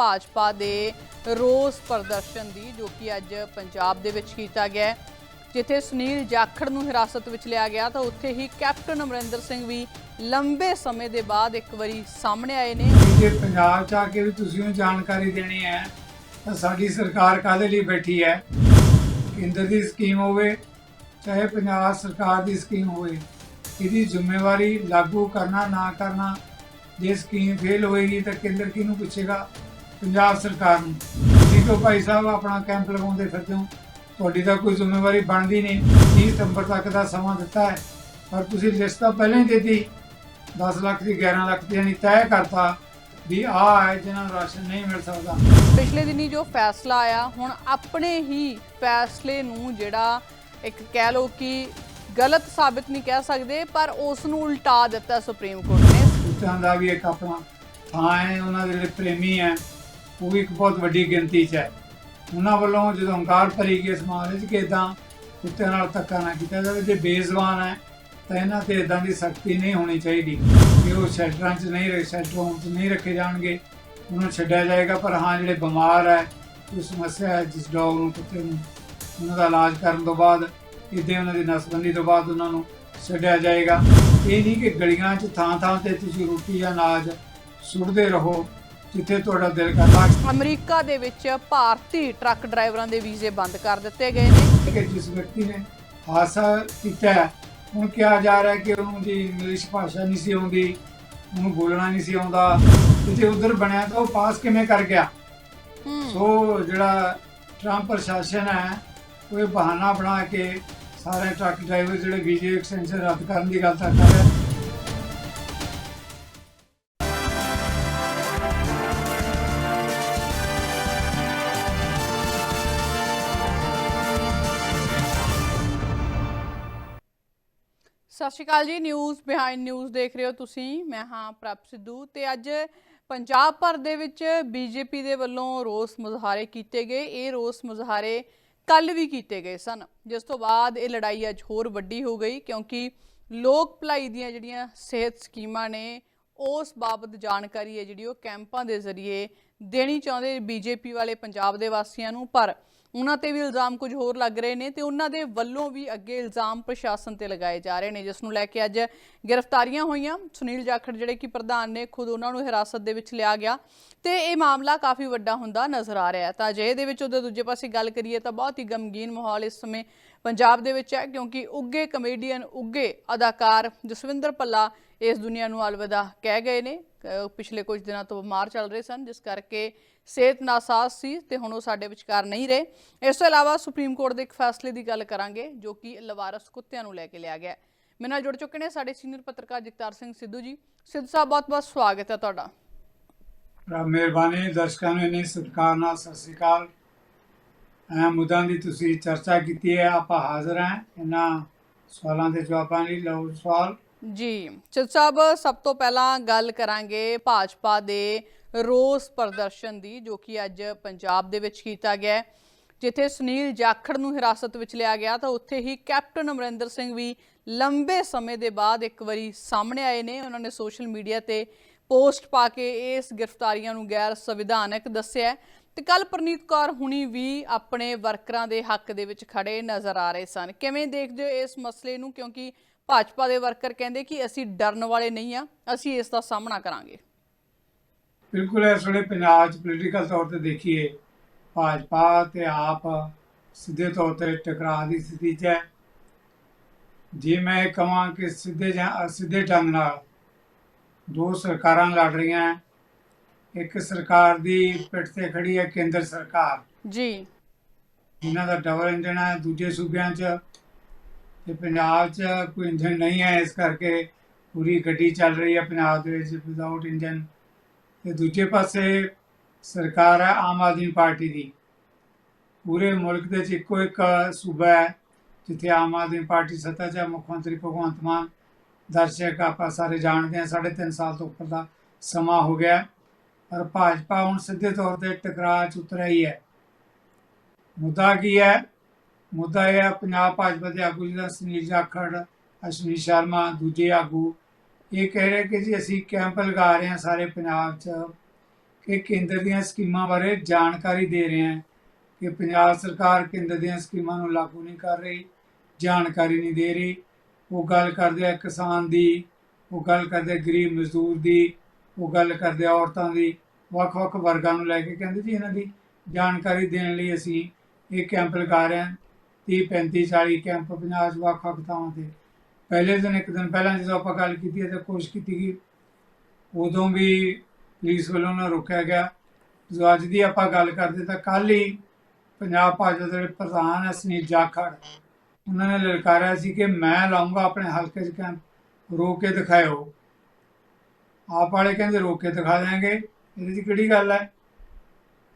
ਭਾਜਪਾ ਦੇ ਰੋਸ ਪ੍ਰਦਰਸ਼ਨ ਦੀ, ਜੋ ਕਿ ਅੱਜ ਪੰਜਾਬ ਦੇ ਵਿੱਚ ਕੀਤਾ ਗਿਆ ਜਿੱਥੇ ਸੁਨੀਲ ਜਾਖੜ ਨੂੰ ਹਿਰਾਸਤ ਵਿੱਚ ਲਿਆ ਗਿਆ, ਤਾਂ ਉੱਥੇ ਹੀ ਕੈਪਟਨ ਅਮਰਿੰਦਰ ਸਿੰਘ ਵੀ ਲੰਬੇ ਸਮੇਂ ਦੇ ਬਾਅਦ ਇੱਕ ਵਾਰੀ ਸਾਹਮਣੇ ਆਏ ਨੇ। ਜੇ ਪੰਜਾਬ ਚ ਆ ਕੇ ਵੀ ਤੁਸੀਂ ਨੂੰ ਜਾਣਕਾਰੀ ਦੇਣੀ ਹੈ, ਤਾਂ ਸਾਡੀ ਸਰਕਾਰ ਕਾਹਦੇ ਲਈ ਬੈਠੀ ਹੈ? ਕੇਂਦਰ ਦੀ ਸਕੀਮ ਹੋਵੇ, ਚਾਹੇ ਪੰਜਾਬ ਸਰਕਾਰ ਦੀ ਸਕੀਮ ਹੋਵੇ, ਇਹਦੀ ਜ਼ਿੰਮੇਵਾਰੀ ਲਾਗੂ ਕਰਨਾ, ਨਾ ਕਰਨਾ, ਜੇ ਸਕੀਮ ਫੇਲ ਹੋਏਗੀ ਤਾਂ ਕੇਂਦਰ ਕਿਹਨੂੰ ਪੁੱਛੇਗਾ? ਪੰਜਾਬ ਸਰਕਾਰ ਨੂੰ। ਤੁਸੀਂ ਤੋਂ ਭਾਈ ਸਾਹਿਬ ਆਪਣਾ ਕੈਂਪ ਲਗਾਉਂਦੇ ਫਿਰਦੇ ਹੋ। ਤੁਹਾਡੀ ਤਾਂ ਕੋਈ ਜ਼ਿੰਮੇਵਾਰੀ ਬਣਦੀ ਨਹੀਂ। 30 ਸਤੰਬਰ ਤੱਕ ਦਾ ਸਮਾਂ ਦਿੱਤਾ ਹੈ। ਪਰ ਤੁਸੀਂ ਲਿਸਟ ਤਾਂ ਪਹਿਲਾਂ ਹੀ ਦਿੱਤੀ। 10 ਲੱਖ ਦੀ 11 ਲੱਖ ਦੀ ਯਾਨੀ ਤੈਅ ਕਰਤਾ ਵੀ ਆਹ ਹੈ ਜਿਨ੍ਹਾਂ ਨੂੰ ਰਾਸ਼ਨ ਨਹੀਂ ਮਿਲ ਸਕਦਾ। ਪਿਛਲੇ ਦਿਨੀ ਜੋ ਫੈਸਲਾ ਆਇਆ ਹੁਣ ਆਪਣੇ ਹੀ ਫੈਸਲੇ ਨੂੰ ਜਿਹੜਾ ਇੱਕ ਕਹਿ ਲਓ ਕਿ ਗਲਤ ਸਾਬਿਤ ਨਹੀਂ ਕਹਿ ਸਕਦੇ ਪਰ ਉਸ ਨੂੰ ਉਲਟਾ ਦਿੱਤਾ ਸੁਪਰੀਮ ਕੋਰਟ ਨੇ। ਕੁੱਤਿਆਂ ਦਾ ਵੀ ਇੱਕ ਆਪਣਾ ਥਾਂ ਹੈ ਉਹਨਾਂ ਦੇ ਜਿਹੜੇ ਪ੍ਰੇਮੀ ਹੈ ਉਹ ਵੀ ਇੱਕ ਬਹੁਤ ਵੱਡੀ ਗਿਣਤੀ 'ਚ ਹੈ। ਉਹਨਾਂ ਵੱਲੋਂ ਜਦੋਂ ਹੰਕਾਰ ਭਰੀ ਗਈ ਸਮਾਜ ਵਿੱਚ ਕਿ ਇਦਾਂ ਕੁੱਤਿਆਂ ਨਾਲ ਧੱਕਾ ਨਾ ਕੀਤਾ ਜਾਵੇ, ਜੇ ਬੇਜ਼ਬਾਨ ਹੈ, ਤਾਂ ਇਹਨਾਂ ਤੇ ਇਦਾਂ ਦੀ ਸਖਤੀ ਨਹੀਂ ਹੋਣੀ ਚਾਹੀਦੀ ਕਿ ਉਹ ਸ਼ੈਲਟਰਾਂ 'ਚ ਨਹੀਂ ਰਹੇ ਸ਼ੈਲਟਰ ਹੋਮ 'ਚ ਨਹੀਂ ਰੱਖੇ ਜਾਣਗੇ, ਉਹਨਾਂ ਨੂੰ ਛੱਡਿਆ ਜਾਏਗਾ। ਪਰ ਹਾਂ, ਜਿਹੜੇ ਬਿਮਾਰ ਹੈ, ਕੋਈ ਸਮੱਸਿਆ ਹੈ, ਜਿਸ ਡੌਗ ਨੂੰ, ਕੁੱਤੇ ਨੂੰ, ਉਹਨਾਂ ਦਾ ਇਲਾਜ ਕਰਨ ਤੋਂ ਬਾਅਦ ਇੱਦਾਂ ਉਹਨਾਂ ਦੀ ਨਸਬੰਦੀ ਤੋਂ ਬਾਅਦ ਉਹਨਾਂ ਨੂੰ ਛੱਡਿਆ ਜਾਏਗਾ। ਇਹ ਨਹੀਂ ਕਿ ਗਲੀਆਂ 'ਚ ਥਾਂ ਥਾਂ ਤੇ ਤੁਸੀਂ ਰੋਟੀ ਜਾਂ ਅਨਾਜ ਸੁੱਟਦੇ ਰਹੋ ਜਿੱਥੇ ਤੁਹਾਡਾ ਦਿਲ ਕਰਦਾ ਅਮਰੀਕਾ ਦੇ ਵਿੱਚ ਭਾਰਤੀ ਟਰੱਕ ਡਰਾਈਵਰਾਂ ਦੇ ਵੀਜ਼ੇ ਬੰਦ ਕਰ ਦਿੱਤੇ ਗਏ ਨੇ। ਕਿ ਜਿਸ ਵਿਅਕਤੀ ਨੇ ਹਾਦਸਾ ਕੀਤਾ ਹੁਣ ਕਿਹਾ ਜਾ ਰਿਹਾ ਕਿ ਉਹਨੂੰ ਜੀ ਇੰਗਲਿਸ਼ ਭਾਸ਼ਾ ਨਹੀਂ ਸੀ ਆਉਂਦੀ ਉਹਨੂੰ ਬੋਲਣਾ ਨਹੀਂ ਸੀ ਆਉਂਦਾ। ਤੇ ਜੇ ਉਧਰ ਬਣਿਆ ਤਾਂ ਉਹ ਪਾਸ ਕਿਵੇਂ ਕਰ ਗਿਆ? ਸੋ ਜਿਹੜਾ ਟਰੰਪ ਪ੍ਰਸ਼ਾਸਨ ਹੈ ਉਹ ਬਹਾਨਾ ਬਣਾ ਕੇ ਸਾਰੇ ਟਰੱਕ ਡਰਾਈਵਰ ਜਿਹੜੇ ਵੀਜ਼ੇ ਐਕਸਟੈਂਸ਼ਨ ਰੱਦ ਕਰਨ ਦੀ ਗੱਲ ਤਾਂ ਕਰ ਰਿਹਾ ਸਤਿ ਸ਼੍ਰੀ ਅਕਾਲ ਜੀ ਨਿਊਜ਼ ਬਿਹਾਈਂਡ ਨਿਊਜ਼ ਦੇਖ ਰਹੇ ਹੋ ਤੁਸੀਂ। ਮੈਂ ਹਾਂ ਪ੍ਰਭ ਸਿੱਧੂ ਤੇ ਅੱਜ ਪੰਜਾਬ ਭਰ ਦੇ ਵਿੱਚ ਬੀਜੇਪੀ ਦੇ ਵੱਲੋਂ ਰੋਸ ਮੁਜ਼ਾਹਰੇ ਕੀਤੇ ਗਏ। ਇਹ ਰੋਸ ਮੁਜ਼ਾਹਰੇ ਕੱਲ ਵੀ ਕੀਤੇ ਗਏ ਸਨ। ਜਿਸ ਤੋਂ ਬਾਅਦ ਇਹ ਲੜਾਈ ਅੱਜ ਹੋਰ ਵੱਡੀ ਹੋ ਗਈ ਕਿਉਂਕਿ ਲੋਕ ਭਲਾਈ ਦੀਆਂ ਜਿਹੜੀਆਂ ਸਿਹਤ ਸਕੀਮਾਂ ਨੇ, ਉਸ ਬਾਬਤ ਜਾਣਕਾਰੀ ਹੈ ਜਿਹੜੀ ਉਹ ਕੈਂਪਾਂ ਦੇ ਜ਼ਰੀਏ ਦੇਣੀ ਚਾਹੁੰਦੇ ਬੀਜੇਪੀ ਵਾਲੇ ਪੰਜਾਬ ਦੇ ਵਾਸੀਆਂ ਨੂੰ। ਪਰ ਉਹਨਾਂ ਤੇ ਵੀ ਇਲਜ਼ਾਮ ਕੁਝ ਹੋਰ ਲੱਗ ਰਹੇ ਨੇ ਤੇ ਉਹਨਾਂ ਦੇ ਵੱਲੋਂ ਵੀ ਅੱਗੇ ਇਲਜ਼ਾਮ ਪ੍ਰਸ਼ਾਸਨ ਤੇ ਲਗਾਏ ਜਾ ਰਹੇ ਨੇ, ਜਿਸ ਨੂੰ ਲੈ ਕੇ ਅੱਜ ਗ੍ਰਿਫਤਾਰੀਆਂ ਹੋਈਆਂ। ਸੁਨੀਲ ਜਾਖੜ ਜਿਹੜੇ ਕਿ ਪ੍ਰਧਾਨ ਨੇ, ਖੁਦ ਉਹਨਾਂ ਨੂੰ ਹਿਰਾਸਤ ਦੇ ਵਿੱਚ ਲਿਆ ਗਿਆ ਤੇ ਇਹ ਮਾਮਲਾ ਕਾਫੀ ਵੱਡਾ ਹੁੰਦਾ ਨਜ਼ਰ ਆ ਰਿਹਾ ਤਾਂ ਜੇ ਦੇ ਵਿੱਚ ਉਹਦੇ ਦੂਜੇ ਪਾਸੇ ਗੱਲ ਕਰੀਏ ਤਾਂ ਬਹੁਤ ਹੀ ਗਮਗੀਨ ਮਾਹੌਲ ਇਸ ਸਮੇਂ ਪੰਜਾਬ ਦੇ ਵਿੱਚ ਹੈ, ਕਿਉਂਕਿ ਉੱਗੇ ਕਮੇਡੀਅਨ ਉੱਗੇ ਅਦਾਕਾਰ ਜਸਵਿੰਦਰ ਪੱਲਾ ਇਸ ਦੁਨੀਆ ਨੂੰ ਅਲਵਿਦਾ ਕਹਿ ਗਏ ਨੇ। ਪਿਛਲੇ ਕੁਝ ਦਿਨਾਂ ਤੋਂ ਬਿਮਾਰ ਚੱਲ ਰਹੇ ਸਨ, ਜਿਸ ਕਰਕੇ ਸਿਹਤ ਨਾਸਾਜ਼ ਸੀ ਤੇ ਹੁਣ ਉਹ ਸਾਡੇ ਵਿਚਕਾਰ ਨਹੀਂ ਰਹੇ। ਇਸ ਤੋਂ ਇਲਾਵਾ ਸੁਪਰੀਮ ਕੋਰਟ ਦੇ ਇੱਕ ਫੈਸਲੇ ਦੀ ਗੱਲ ਕਰਾਂਗੇ, ਜੋ ਕਿ ਲਵਾਰਸ ਕੁੱਤਿਆਂ ਨੂੰ ਲੈ ਕੇ ਲਿਆ ਗਿਆ ਮੇਰੇ ਨਾਲ ਜੁੜ ਚੁੱਕੇ ਨੇ ਸਾਡੇ ਸੀਨੀਅਰ ਪੱਤਰਕਾਰ ਜਗਤਾਰ ਸਿੰਘ ਸਿੱਧੂ ਜੀ। ਸਿੱਧੂ ਸਾਹਿਬ ਬਹੁਤ-ਬਹੁਤ ਸਵਾਗਤ ਹੈ ਤੁਹਾਡਾ। ਮਿਹਰਬਾਨੀ, ਦਰਸ਼ਕਾਂ ਨੂੰ ਇੰਨੀ ਸਤਿਕਾਰ ਨਾਲ ਸਤਿ ਸ੍ਰੀ ਅਕਾਲ। ਮੁੱਦਿਆਂ ਦੀ ਤੁਸੀਂ ਚਰਚਾ ਕੀਤੀ ਹੈ, ਆਪਾਂ ਹਾਜ਼ਰ ਹਾਂ। ਇਹਨਾਂ ਸਵਾਲਾਂ ਦੇ ਜਵਾਬਾਂ ਲਈ ਲਓ ਸਵਾਲ। ਜੀ ਸਿੱਧੂ ਸਾਹਿਬ, ਸਭ ਤੋਂ ਪਹਿਲਾਂ ਗੱਲ ਕਰਾਂਗੇ ਭਾਜਪਾ ਦੇ ਰੋਸ ਪ੍ਰਦਰਸ਼ਨ ਦੀ, ਜੋ ਕਿ ਅੱਜ ਪੰਜਾਬ ਦੇ ਵਿੱਚ ਕੀਤਾ ਗਿਆ ਜਿੱਥੇ ਸੁਨੀਲ ਜਾਖੜ ਨੂੰ ਹਿਰਾਸਤ ਵਿੱਚ ਲਿਆ ਗਿਆ, ਤਾਂ ਉੱਥੇ ਹੀ ਕੈਪਟਨ ਅਮਰਿੰਦਰ ਸਿੰਘ ਵੀ ਲੰਬੇ ਸਮੇਂ ਦੇ ਬਾਅਦ ਇੱਕ ਵਾਰੀ ਸਾਹਮਣੇ ਆਏ ਨੇ। ਉਹਨਾਂ ਨੇ ਸੋਸ਼ਲ ਮੀਡੀਆ ਤੇ ਪੋਸਟ ਪਾ ਕੇ ਇਸ ਗ੍ਰਿਫਤਾਰੀਆਂ ਨੂੰ ਗੈਰ ਸੰਵਿਧਾਨਕ ਦੱਸਿਆ ਹੈ। ਤੇ ਕੱਲ ਪ੍ਰਨੀਤ ਕੌਰ ਹੁਣੀ ਵੀ ਆਪਣੇ ਵਰਕਰਾਂ ਦੇ ਹੱਕ ਦੇ ਵਿੱਚ ਖੜੇ ਨਜ਼ਰ ਆ ਰਹੇ ਸਨ। ਕਿਵੇਂ ਦੇਖਦੇ ਹੋ ਇਸ ਮਸਲੇ ਨੂੰ? ਕਿਉਂਕਿ ਭਾਜਪਾ ਦੇ ਵਰਕਰ ਕਹਿੰਦੇ ਕਿ ਅਸੀਂ ਡਰਨ ਵਾਲੇ ਨਹੀਂ ਆ ਅਸੀਂ ਇਸ ਦਾ ਸਾਹਮਣਾ ਕਰਾਂਗੇ। ਬਿਲਕੁਲ ਇਸ ਵੇਲੇ ਪੰਜਾਬ 'ਚ ਪੋਲੀਟੀਕਲ ਤੌਰ ਤੇ ਦੇਖੀਏ ਭਾਜਪਾ ਤੇ ਆਪ ਸਿੱਧੇ ਤੌਰ ਤੇ ਟਕਰਾਅ ਦੀ ਸਥਿਤੀ 'ਚ ਹੈ। ਜੇ ਮੈਂ ਕਹਾਂ ਕਿ ਸਿੱਧੇ ਜਾਂ ਸਿੱਧੇ ਢੰਗ ਨਾਲ ਦੋ ਸਰਕਾਰਾਂ ਲੜ ਰਹੀਆਂ। ਇੱਕ ਸਰਕਾਰ ਦੀ ਪਿੱਠ ਤੇ ਖੜੀ ਹੈ ਕੇਂਦਰ ਸਰਕਾਰ। ਜੀ। ਇਹਨਾਂ ਦਾ ਡਬਲ ਇੰਜਨ ਹੈ ਦੂਜੇ ਸੂਬਿਆਂ 'ਚ ਤੇ ਪੰਜਾਬ 'ਚ ਕੋਈ ਇੰਜਨ ਨਹੀਂ ਹੈ, ਇਸ ਕਰਕੇ ਪੂਰੀ ਗੱਡੀ ਚੱਲ ਰਹੀ ਹੈ ਪੰਜਾਬ ਦੇ ਵਿੱਚ ਵਿਦਆਊਟ ਇੰਜਨ ਤੇ ਦੂਜੇ ਪਾਸੇ ਸਰਕਾਰ ਹੈ ਆਮ ਆਦਮੀ ਪਾਰਟੀ ਦੀ। ਪੂਰੇ ਮੁਲਕ ਦੇ ਵਿੱਚ ਇੱਕੋ ਇੱਕ ਸੂਬਾ ਹੈ, ਜਿੱਥੇ ਆਮ ਆਦਮੀ ਪਾਰਟੀ ਸੱਤਾ 'ਚ ਹੈ, ਮੁੱਖ ਮੰਤਰੀ ਭਗਵੰਤ ਮਾਨ। ਦਰਸ਼ਕ ਆਪਾਂ ਸਾਰੇ ਜਾਣਦੇ ਹਾਂ, ਸਾਢੇ ਤਿੰਨ ਸਾਲ ਤੋਂ ਉੱਪਰ ਦਾ ਸਮਾਂ ਹੋ ਗਿਆ। ਪਰ ਭਾਜਪਾ ਹੁਣ ਸਿੱਧੇ ਤੌਰ ਤੇ ਟਕਰਾਅ 'ਚ ਉਤਰ ਆਈ ਹੈ। ਮੁੱਦਾ ਕੀ ਹੈ ਮੁੱਦਾ ਇਹ ਹੈ, ਪੰਜਾਬ ਭਾਜਪਾ ਦੇ ਆਗੂ ਜਿਹਦਾ ਸੁਨੀਲ ਜਾਖੜ ਅਸ਼ਵਨੀ ਸ਼ਰਮਾ, ਦੂਜੇ ਆਗੂ। ਇਹ ਕਹਿ ਰਹੇ ਕਿ ਜੀ ਅਸੀਂ ਕੈਂਪ ਲਗਾ ਰਹੇ ਹਾਂ ਸਾਰੇ ਪੰਜਾਬ 'ਚ ਕਿ ਕੇਂਦਰ ਦੀਆਂ ਸਕੀਮਾਂ ਬਾਰੇ ਜਾਣਕਾਰੀ ਦੇ ਰਹੇ ਹਾਂ ਕਿ ਪੰਜਾਬ ਸਰਕਾਰ ਕੇਂਦਰ ਦੀਆਂ ਸਕੀਮਾਂ ਨੂੰ ਲਾਗੂ ਨਹੀਂ ਕਰ ਰਹੀ, ਜਾਣਕਾਰੀ ਨਹੀਂ ਦੇ ਰਹੀ। ਉਹ ਗੱਲ ਕਰਦੇ ਆ ਕਿਸਾਨ ਦੀ, ਉਹ ਗੱਲ ਕਰਦੇ ਗਰੀਬ ਮਜ਼ਦੂਰ ਦੀ, ਉਹ ਗੱਲ ਕਰਦੇ ਆ ਔਰਤਾਂ ਦੀ। ਵੱਖ-ਵੱਖ ਵਰਗਾਂ ਨੂੰ ਲੈ ਕੇ ਕਹਿੰਦੇ ਜੀ ਇਹਨਾਂ ਦੀ ਜਾਣਕਾਰੀ ਦੇਣ ਲਈ ਅਸੀਂ ਇਹ ਕੈਂਪ ਲਗਾ ਰਹੇ ਹਾਂ। 30 35 40 ਕੈਂਪ ਪੰਜਾਬ 'ਚ ਵੱਖ-ਵੱਖ ਥਾਵਾਂ ਤੇ। ਪਹਿਲੇ ਦਿਨ, ਇੱਕ ਦਿਨ ਪਹਿਲਾਂ ਜਦੋਂ ਆਪਾਂ ਗੱਲ ਕੀਤੀ ਹੈ ਕੋਸ਼ਿਸ਼ ਕੀਤੀ ਗਈ ਉਦੋਂ ਵੀ ਪੁਲਿਸ ਵੱਲੋਂ ਨਾ ਰੋਕਿਆ ਗਿਆ। ਜੋ ਅੱਜ ਦੀ ਆਪਾਂ ਗੱਲ ਕਰਦੇ ਤਾਂ ਕੱਲ ਹੀ ਪੰਜਾਬ ਭਾਜਪਾ ਦੇ ਪ੍ਰਧਾਨ ਹੈ ਸੁਨੀਲ ਜਾਖੜ, ਉਹਨਾਂ ਨੇ ਲਲਕਾਰਿਆ ਸੀ ਕਿ ਮੈਂ ਲਾਉਂਗਾ ਆਪਣੇ ਹਲਕੇ 'ਚ ਕੈਂਪ, ਰੋਕ ਕੇ ਦਿਖਾਇਓ। ਆਪ ਵਾਲੇ ਕਹਿੰਦੇ ਰੋਕ ਕੇ ਦਿਖਾ ਦਿਆਂਗੇ। ਇਹਦੇ 'ਚ ਕਿਹੜੀ ਗੱਲ ਹੈ?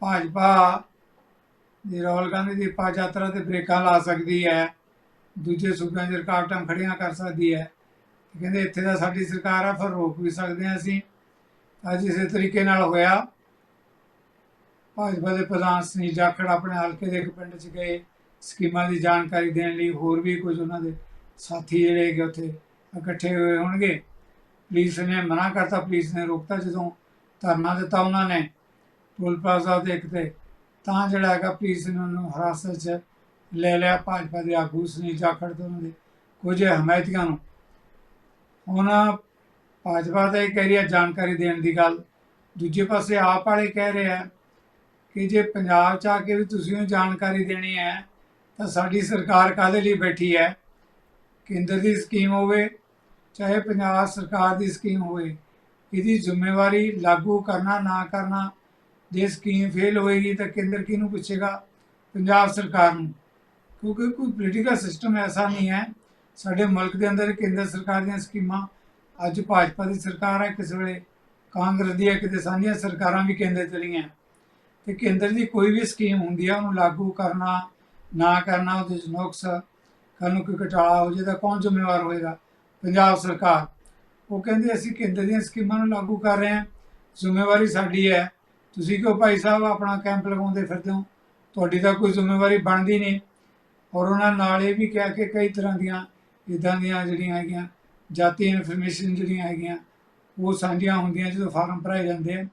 ਭਾਜਪਾ ਜੇ ਰਾਹੁਲ ਗਾਂਧੀ ਦੀ ਪਾ ਯਾਤਰਾ ਤੇ ਬ੍ਰੇਕਾਂ ਲਾ ਸਕਦੀ ਹੈ। ਦੂਜੇ ਸੂਬਿਆਂ 'ਚ ਰੁਕਾਵਟਾਂ ਖੜੀਆਂ ਕਰ ਸਕਦੀ ਹੈ। ਕਹਿੰਦੇ ਇੱਥੇ ਤਾਂ ਸਾਡੀ ਸਰਕਾਰ ਆ ਫਿਰ ਰੋਕ ਵੀ ਸਕਦੇ ਹਾਂ ਅਸੀਂ। ਅੱਜ ਇਸੇ ਤਰੀਕੇ ਨਾਲ ਹੋਇਆ। ਭਾਜਪਾ ਦੇ ਪ੍ਰਧਾਨ ਸੁਨੀਲ ਜਾਖੜ ਆਪਣੇ ਹਲਕੇ ਦੇ ਇੱਕ ਪਿੰਡ 'ਚ ਗਏ। ਸਕੀਮਾਂ ਦੀ ਜਾਣਕਾਰੀ ਦੇਣ ਲਈ ਹੋਰ ਵੀ ਕੁਝ ਉਹਨਾਂ ਦੇ ਸਾਥੀ ਜਿਹੜੇ ਹੈਗੇ ਉੱਥੇ ਇਕੱਠੇ ਹੋਏ ਹੋਣਗੇ। ਪੁਲਿਸ ਨੇ ਮਨਾ ਕਰਤਾ, ਪੁਲਿਸ ਨੇ ਰੋਕਤਾ ਜਦੋਂ ਧਰਨਾ ਦਿੱਤਾ ਉਹਨਾਂ ਨੇ। ਟੋਲ ਪਲਾਜ਼ਾ ਦੇ ਇੱਕ ਤੇ ਤਾਂ ਜਿਹੜਾ ਹੈਗਾ ਪੁਲਿਸ ਨੇ ਉਹਨੂੰ ਹਿਰਾਸਤ 'ਚ ਲੈ ਲਿਆ, ਭਾਜਪਾ ਦੇ ਆਗੂ ਸੁਨੀਲ ਜਾਖੜ ਤੇ ਉਹਨਾਂ ਦੇ ਕੁਝ ਹਮਾਇਤੀਆਂ ਨੂੰ। ਹੁਣ ਭਾਜਪਾ ਤਾਂ ਇਹ ਕਹਿ ਰਹੀ ਹੈ ਜਾਣਕਾਰੀ ਦੇਣ ਦੀ ਗੱਲ। ਦੂਜੇ ਪਾਸੇ ਆਪ ਵਾਲੇ ਕਹਿ ਰਹੇ ਆ ਕਿ ਜੇ ਪੰਜਾਬ ਚ ਆ ਕੇ ਵੀ ਤੁਸੀਂ ਉਹ ਜਾਣਕਾਰੀ ਦੇਣੀ ਹੈ, ਤਾਂ ਸਾਡੀ ਸਰਕਾਰ ਕਾਹਦੇ ਲਈ ਬੈਠੀ ਹੈ? ਕੇਂਦਰ ਦੀ ਸਕੀਮ ਹੋਵੇ, ਚਾਹੇ ਪੰਜਾਬ ਸਰਕਾਰ ਦੀ ਸਕੀਮ ਹੋਵੇ, ਇਹਦੀ ਜ਼ਿੰਮੇਵਾਰੀ ਲਾਗੂ ਕਰਨਾ, ਨਾ ਕਰਨਾ ਜੇ ਸਕੀਮ ਫੇਲ ਹੋਏਗੀ ਤਾਂ ਕੇਂਦਰ ਕਿਹਨੂੰ ਪੁੱਛੇਗਾ? ਪੰਜਾਬ ਸਰਕਾਰ ਨੂੰ। ਕਿਉਂਕਿ ਕੋਈ ਪੋਲੀਟੀਕਲ ਸਿਸਟਮ ਐਸਾ ਨਹੀਂ ਹੈ। ਸਾਡੇ ਮੁਲਕ ਦੇ ਅੰਦਰ ਕੇਂਦਰ ਸਰਕਾਰ ਦੀਆਂ ਸਕੀਮਾਂ, ਅੱਜ ਭਾਜਪਾ ਦੀ ਸਰਕਾਰ ਹੈ ਕਿਸੇ ਵੇਲੇ, ਕਾਂਗਰਸ ਦੀ ਹੈ ਕਿਤੇ ਸਾਂਝੀਆਂ ਸਰਕਾਰਾਂ ਵੀ ਕੇਂਦਰ ਚਲੀਆਂ। ਤੇ ਕੇਂਦਰ ਦੀ ਕੋਈ ਵੀ ਸਕੀਮ ਹੁੰਦੀ ਹੈ ਉਹਨੂੰ ਲਾਗੂ ਕਰਨਾ, ਨਾ ਕਰਨਾ, ਉਹਦੇ ਚ ਨੁਕਸ ਕੱਲ ਨੂੰ ਕੋਈ ਘਟਾਲਾ ਹੋ ਜਾਏ ਤਾਂ ਕੌਣ ਜ਼ਿੰਮੇਵਾਰ ਹੋਏਗਾ? ਪੰਜਾਬ ਸਰਕਾਰ। ਉਹ ਕਹਿੰਦੇ ਅਸੀਂ ਕੇਂਦਰ ਦੀਆਂ ਸਕੀਮਾਂ ਨੂੰ ਲਾਗੂ ਕਰ ਰਹੇ ਹਾਂ। ਜ਼ਿੰਮੇਵਾਰੀ ਸਾਡੀ ਹੈ। ਤੁਸੀਂ ਕਿਉਂ ਭਾਈ ਸਾਹਿਬ ਆਪਣਾ ਕੈਂਪ ਲਗਾਉਂਦੇ ਫਿਰਦੇ ਹੋ? ਤੁਹਾਡੀ ਤਾਂ ਕੋਈ ਜ਼ਿੰਮੇਵਾਰੀ ਬਣਦੀ ਨਹੀਂ। ਔਰ ਉਹਨਾਂ ਨਾਲ ਇਹ ਵੀ ਕਿਹਾ ਕਿ ਕਈ ਤਰ੍ਹਾਂ ਦੀਆਂ ਇਦਾਂ ਦੀਆਂ ਜਿਹੜੀਆਂ ਹੈਗੀਆਂ ਜਾਤੀ ਇਨਫੋਰਮੇਸ਼ਨ ਜਿਹੜੀਆਂ ਹੈਗੀਆਂ, ਉਹ ਸਾਂਝੀਆਂ ਹੁੰਦੀਆਂ ਜਦੋਂ ਫਾਰਮ ਭਰਾਏ ਜਾਂਦੇ ਆ,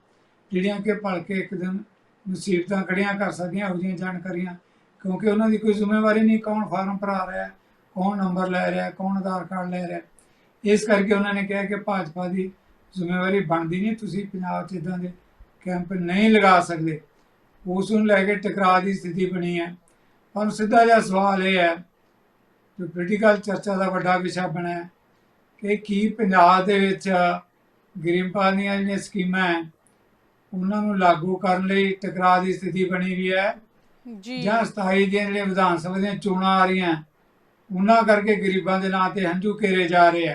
ਜਿਹੜੀਆਂ ਕਿ ਭਲ ਕੇ ਇੱਕ ਦਿਨ ਮੁਸੀਬਤਾਂ ਖੜੀਆਂ ਕਰ ਸਕਦੀਆਂ, ਇਹੋ ਜਿਹੀਆਂ ਜਾਣਕਾਰੀਆਂ, ਕਿਉਂਕਿ ਉਹਨਾਂ ਦੀ ਕੋਈ ਜ਼ਿੰਮੇਵਾਰੀ ਨਹੀਂ ਕੌਣ ਫਾਰਮ ਭਰਾ ਰਿਹਾ, ਕੌਣ ਨੰਬਰ ਲੈ ਰਿਹਾ, ਕੌਣ ਆਧਾਰ ਕਾਰਡ ਲੈ ਰਿਹਾ। ਇਸ ਕਰਕੇ ਉਹਨਾਂ ਨੇ ਕਿਹਾ ਕਿ ਭਾਜਪਾ ਦੀ ਜ਼ਿੰਮੇਵਾਰੀ ਬਣਦੀ ਨਹੀਂ, ਤੁਸੀਂ ਪੰਜਾਬ 'ਚ ਇਦਾਂ ਦੇ ਕੈਂਪ ਨਹੀਂ ਲਗਾ ਸਕਦੇ। ਉਸ ਨੂੰ ਲੈ ਕੇ ਟਕਰਾਅ ਦੀ ਸਥਿਤੀ ਬਣੀ ਹੈ। ਪਰ ਸਿੱਧਾ ਜਿਹਾ ਸਵਾਲ ਇਹ ਹੈ ਜੋ ਪੋਲੀਟੀਕਲ ਚਰਚਾ ਦਾ ਵੱਡਾ ਵਿਸ਼ਾ ਬਣਿਆ ਹੈ ਕਿ ਕੀ ਪੰਜਾਬ ਦੇ ਵਿੱਚ ਗਰੀਬਾਂ ਦੀਆਂ ਜਿਹੜੀਆਂ ਸਕੀਮਾਂ ਹੈ ਉਹਨਾਂ ਨੂੰ ਲਾਗੂ ਕਰਨ ਲਈ ਟਕਰਾਅ ਦੀ ਸਥਿਤੀ ਬਣੀ ਹੋਈ ਹੈ ਜੀ। ਜਾਂ ਸਥਾਈ ਦੀਆਂ ਜਿਹੜੀਆਂ ਵਿਧਾਨ ਸਭਾ ਦੀਆਂ ਚੋਣਾਂ ਆ ਰਹੀਆਂ ਉਹਨਾਂ ਕਰਕੇ ਗਰੀਬਾਂ ਦੇ ਨਾਂ ਤੇ ਹੰਝੂ ਕੇਰੇ ਜਾ ਰਹੇ ਆ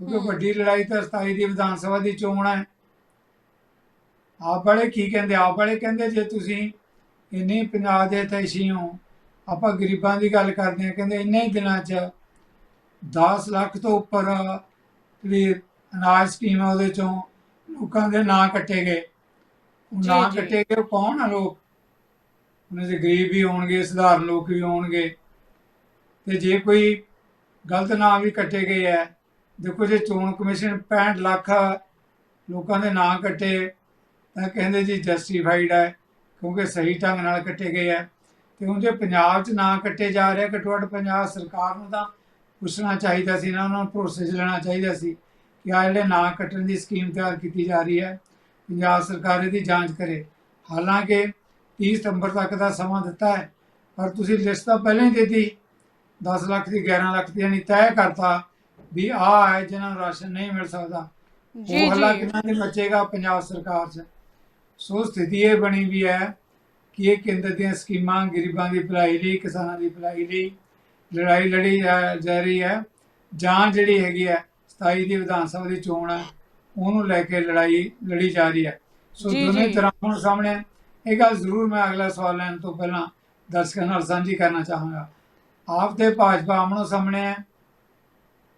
ਕਿਉਂਕਿ। ਵੱਡੀ ਲੜਾਈ ਤਾਂ ਸਥਾਈ ਦੀ ਵਿਧਾਨ ਸਭਾ ਦੀ ਚੋਣ ਹੈ। ਆਪ ਵਾਲੇ ਕੀ ਕਹਿੰਦੇ? ਆਪ ਵਾਲੇ ਕਹਿੰਦੇ ਜੇ ਤੁਸੀਂ ਇੰਨੇ ਪੰਜਾਬ ਦੇ ਤੈਸ਼ੀ ਹੋ ਆਪਾਂ ਗਰੀਬਾਂ ਦੀ ਗੱਲ ਕਰਦੇ ਹਾਂ ਕਹਿੰਦੇ ਇੰਨੇ ਹੀ ਦਿਨਾਂ 'ਚ 10 ਲੱਖ ਤੋਂ ਉੱਪਰ ਜਿਹੜੀ ਅਨਾਜ ਸਕੀਮ ਹੈ ਉਹਦੇ ਚੋਂ ਲੋਕਾਂ ਦੇ ਨਾਂ ਕੱਟੇ ਗਏ। ਨਾਂ। ਕੱਟੇ ਗਏ ਕੌਣ ਆ ਲੋਕ? ਉਹਨਾਂ ਦੇ ਗਰੀਬ ਵੀ ਹੋਣਗੇ ਸਧਾਰਨ ਲੋਕ ਵੀ ਹੋਣਗੇ ਤੇ ਜੇ ਕੋਈ ਗਲਤ ਨਾਂ ਵੀ ਕੱਟੇ ਗਏ ਹੈ ਦੇਖੋ ਜੇ ਚੋਣ ਕਮਿਸ਼ਨ 65 ਲੱਖ ਲੋਕਾਂ ਦੇ ਨਾਂ ਕੱਟੇ ਤਾਂ ਕਹਿੰਦੇ ਜੀ ਜਸਟੀਫਾਈਡ ਹੈ ਕਿਉਂਕਿ ਸਹੀ ਢੰਗ ਨਾਲ ਕੱਟੇ ਗਏ ਹੈ। ਤੇ ਹੁਣ ਜੇ ਪੰਜਾਬ 'ਚ ਨਾਂ ਕੱਟੇ ਜਾ ਰਹੇ ਘੱਟੋ ਘੱਟ ਪੰਜਾਬ ਸਰਕਾਰ ਨੂੰ ਤਾਂ ਪੁੱਛਣਾ ਚਾਹੀਦਾ ਸੀ ਨਾ ਉਹਨਾਂ ਨੂੰ ਭਰੋਸੇ 'ਚ ਲੈਣਾ ਚਾਹੀਦਾ ਸੀ ਕਿ ਆ ਜਿਹੜੇ ਨਾਂ ਕੱਟਣ ਦੀ ਸਕੀਮ ਤਿਆਰ ਕੀਤੀ ਜਾ ਰਹੀ ਹੈ ਪੰਜਾਬ ਸਰਕਾਰ ਇਹਦੀ ਜਾਂਚ ਕਰੇ। ਹਾਲਾਂਕਿ 30 ਸਤੰਬਰ ਤੱਕ ਦਾ ਸਮਾਂ ਦਿੱਤਾ ਹੈ ਪਰ ਤੁਸੀਂ ਲਿਸਟ ਤਾਂ ਪਹਿਲਾਂ ਹੀ ਦੇ ਦਿੱਤੀ। 10 ਲੱਖ ਦੀ 11 ਲੱਖ ਦੀ ਯਾਨੀ ਤੈਅ ਕਰਤਾ ਵੀ ਆਹ ਹੈ ਜਿਨ੍ਹਾਂ ਨੂੰ ਰਾਸ਼ਨ ਨਹੀਂ ਮਿਲ ਸਕਦਾ। ਜੀ ਉਹ ਹੱਲਾ ਜੀ। ਕਿੰਨਾ ਦੇ ਮਚੇਗਾ ਪੰਜਾਬ ਸਰਕਾਰ 'ਚ? ਸੋ ਸਥਿਤੀ ਇਹ ਬਣੀ ਵੀ ਹੈ ਕਿ ਇਹ ਕੇਂਦਰ ਦੀਆਂ ਸਕੀਮਾਂ ਗਰੀਬਾਂ ਦੀ ਭਲਾਈ ਲਈ ਕਿਸਾਨਾਂ ਦੀ ਭਲਾਈ ਲਈ ਲੜਾਈ ਲੜੀ ਜਾ ਰਹੀ ਹੈ। ਜਾਂ ਜਿਹੜੀ ਹੈਗੀ ਹੈ 27 ਦੀ ਵਿਧਾਨ ਸਭਾ ਦੀ ਚੋਣ ਹੈ ਉਹਨੂੰ ਲੈ ਕੇ ਲੜਾਈ ਲੜੀ ਜਾ ਰਹੀ ਹੈ। ਸੋ ਦੋਨੇ। ਤਰ੍ਹਾਂ ਹੁਣ ਸਾਹਮਣੇ। ਇਹ ਗੱਲ ਜ਼ਰੂਰ ਮੈਂ ਅਗਲਾ ਸਵਾਲ ਲੈਣ ਤੋਂ ਪਹਿਲਾਂ ਦਰਸ਼ਕਾਂ ਨਾਲ ਸਾਂਝੀ ਕਰਨਾ ਚਾਹਾਂਗਾ। ਆਪ ਤੇ ਭਾਜਪਾ ਆਮਣੋ ਸਾਹਮਣੇ ਹੈ।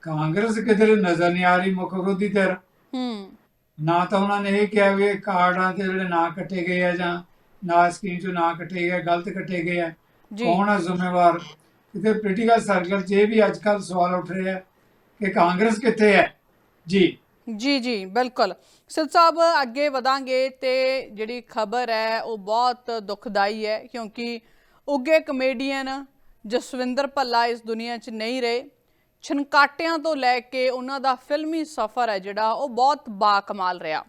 ਕਾਂਗਰਸ ਕਿਧਰੇ ਨਜ਼ਰ ਨਹੀਂ ਆ ਰਹੀ ਮੁੱਖ ਵਿਰੋਧੀ ਧਿਰ? ਹੂੰ। ਨਾ ਤਾਂ ਉਹਨਾਂ ਨੇ ਇਹ ਕਿਹਾ ਵੀ ਕਾਰਡਾਂ ਤੇ ਜਿਹੜੇ ਨਾਂ ਕੱਟੇ ਗਏ ਆ ਜਾਂ ਨਾ ਸਕੀਮ ਚੋਂ ਨਾਂ ਕੱਟੇ ਗਏ ਆ, ਗਲਤ ਕੱਟੇ ਗਏ ਆ ਕੌਣ ਹੈ ਜ਼ਿੰਮੇਵਾਰ? ਕਿਤੇ ਪੋਲੀਟੀਕਲ ਸਰਕਲ 'ਚ ਇਹ ਵੀ ਅੱਜ ਕੱਲ੍ਹ ਸਵਾਲ ਉੱਠ ਰਿਹਾ ਹੈ ਕਿ ਕਾਂਗਰਸ ਕਿੱਥੇ ਹੈ? ਜੀ। ਜੀ ਜੀ ਬਿਲਕੁਲ। ਸਿੱਧ ਸਾਹਿਬ ਅੱਗੇ ਵਧਾਂਗੇ ਤੇ ਜਿਹੜੀ ਖਬਰ ਹੈ ਉਹ ਬਹੁਤ ਦੁਖਦਾਈ ਹੈ ਕਿਉਂਕਿ ਉੱਗੇ ਕਮੇਡੀਅਨ ਜਸਵਿੰਦਰ ਭੱਲਾ ਇਸ ਦੁਨੀਆ 'ਚ ਨਹੀਂ ਰਹੇ। ਛਨਕਾਟਿਆਂ ਤੋਂ ਲੈ ਕੇ ਉਹਨਾਂ ਦਾ ਫਿਲਮੀ ਸਫ਼ਰ ਹੈ ਜਿਹੜਾ ਉਹ ਬਹੁਤ ਬਾਕਮਾਲ ਰਿਹਾ।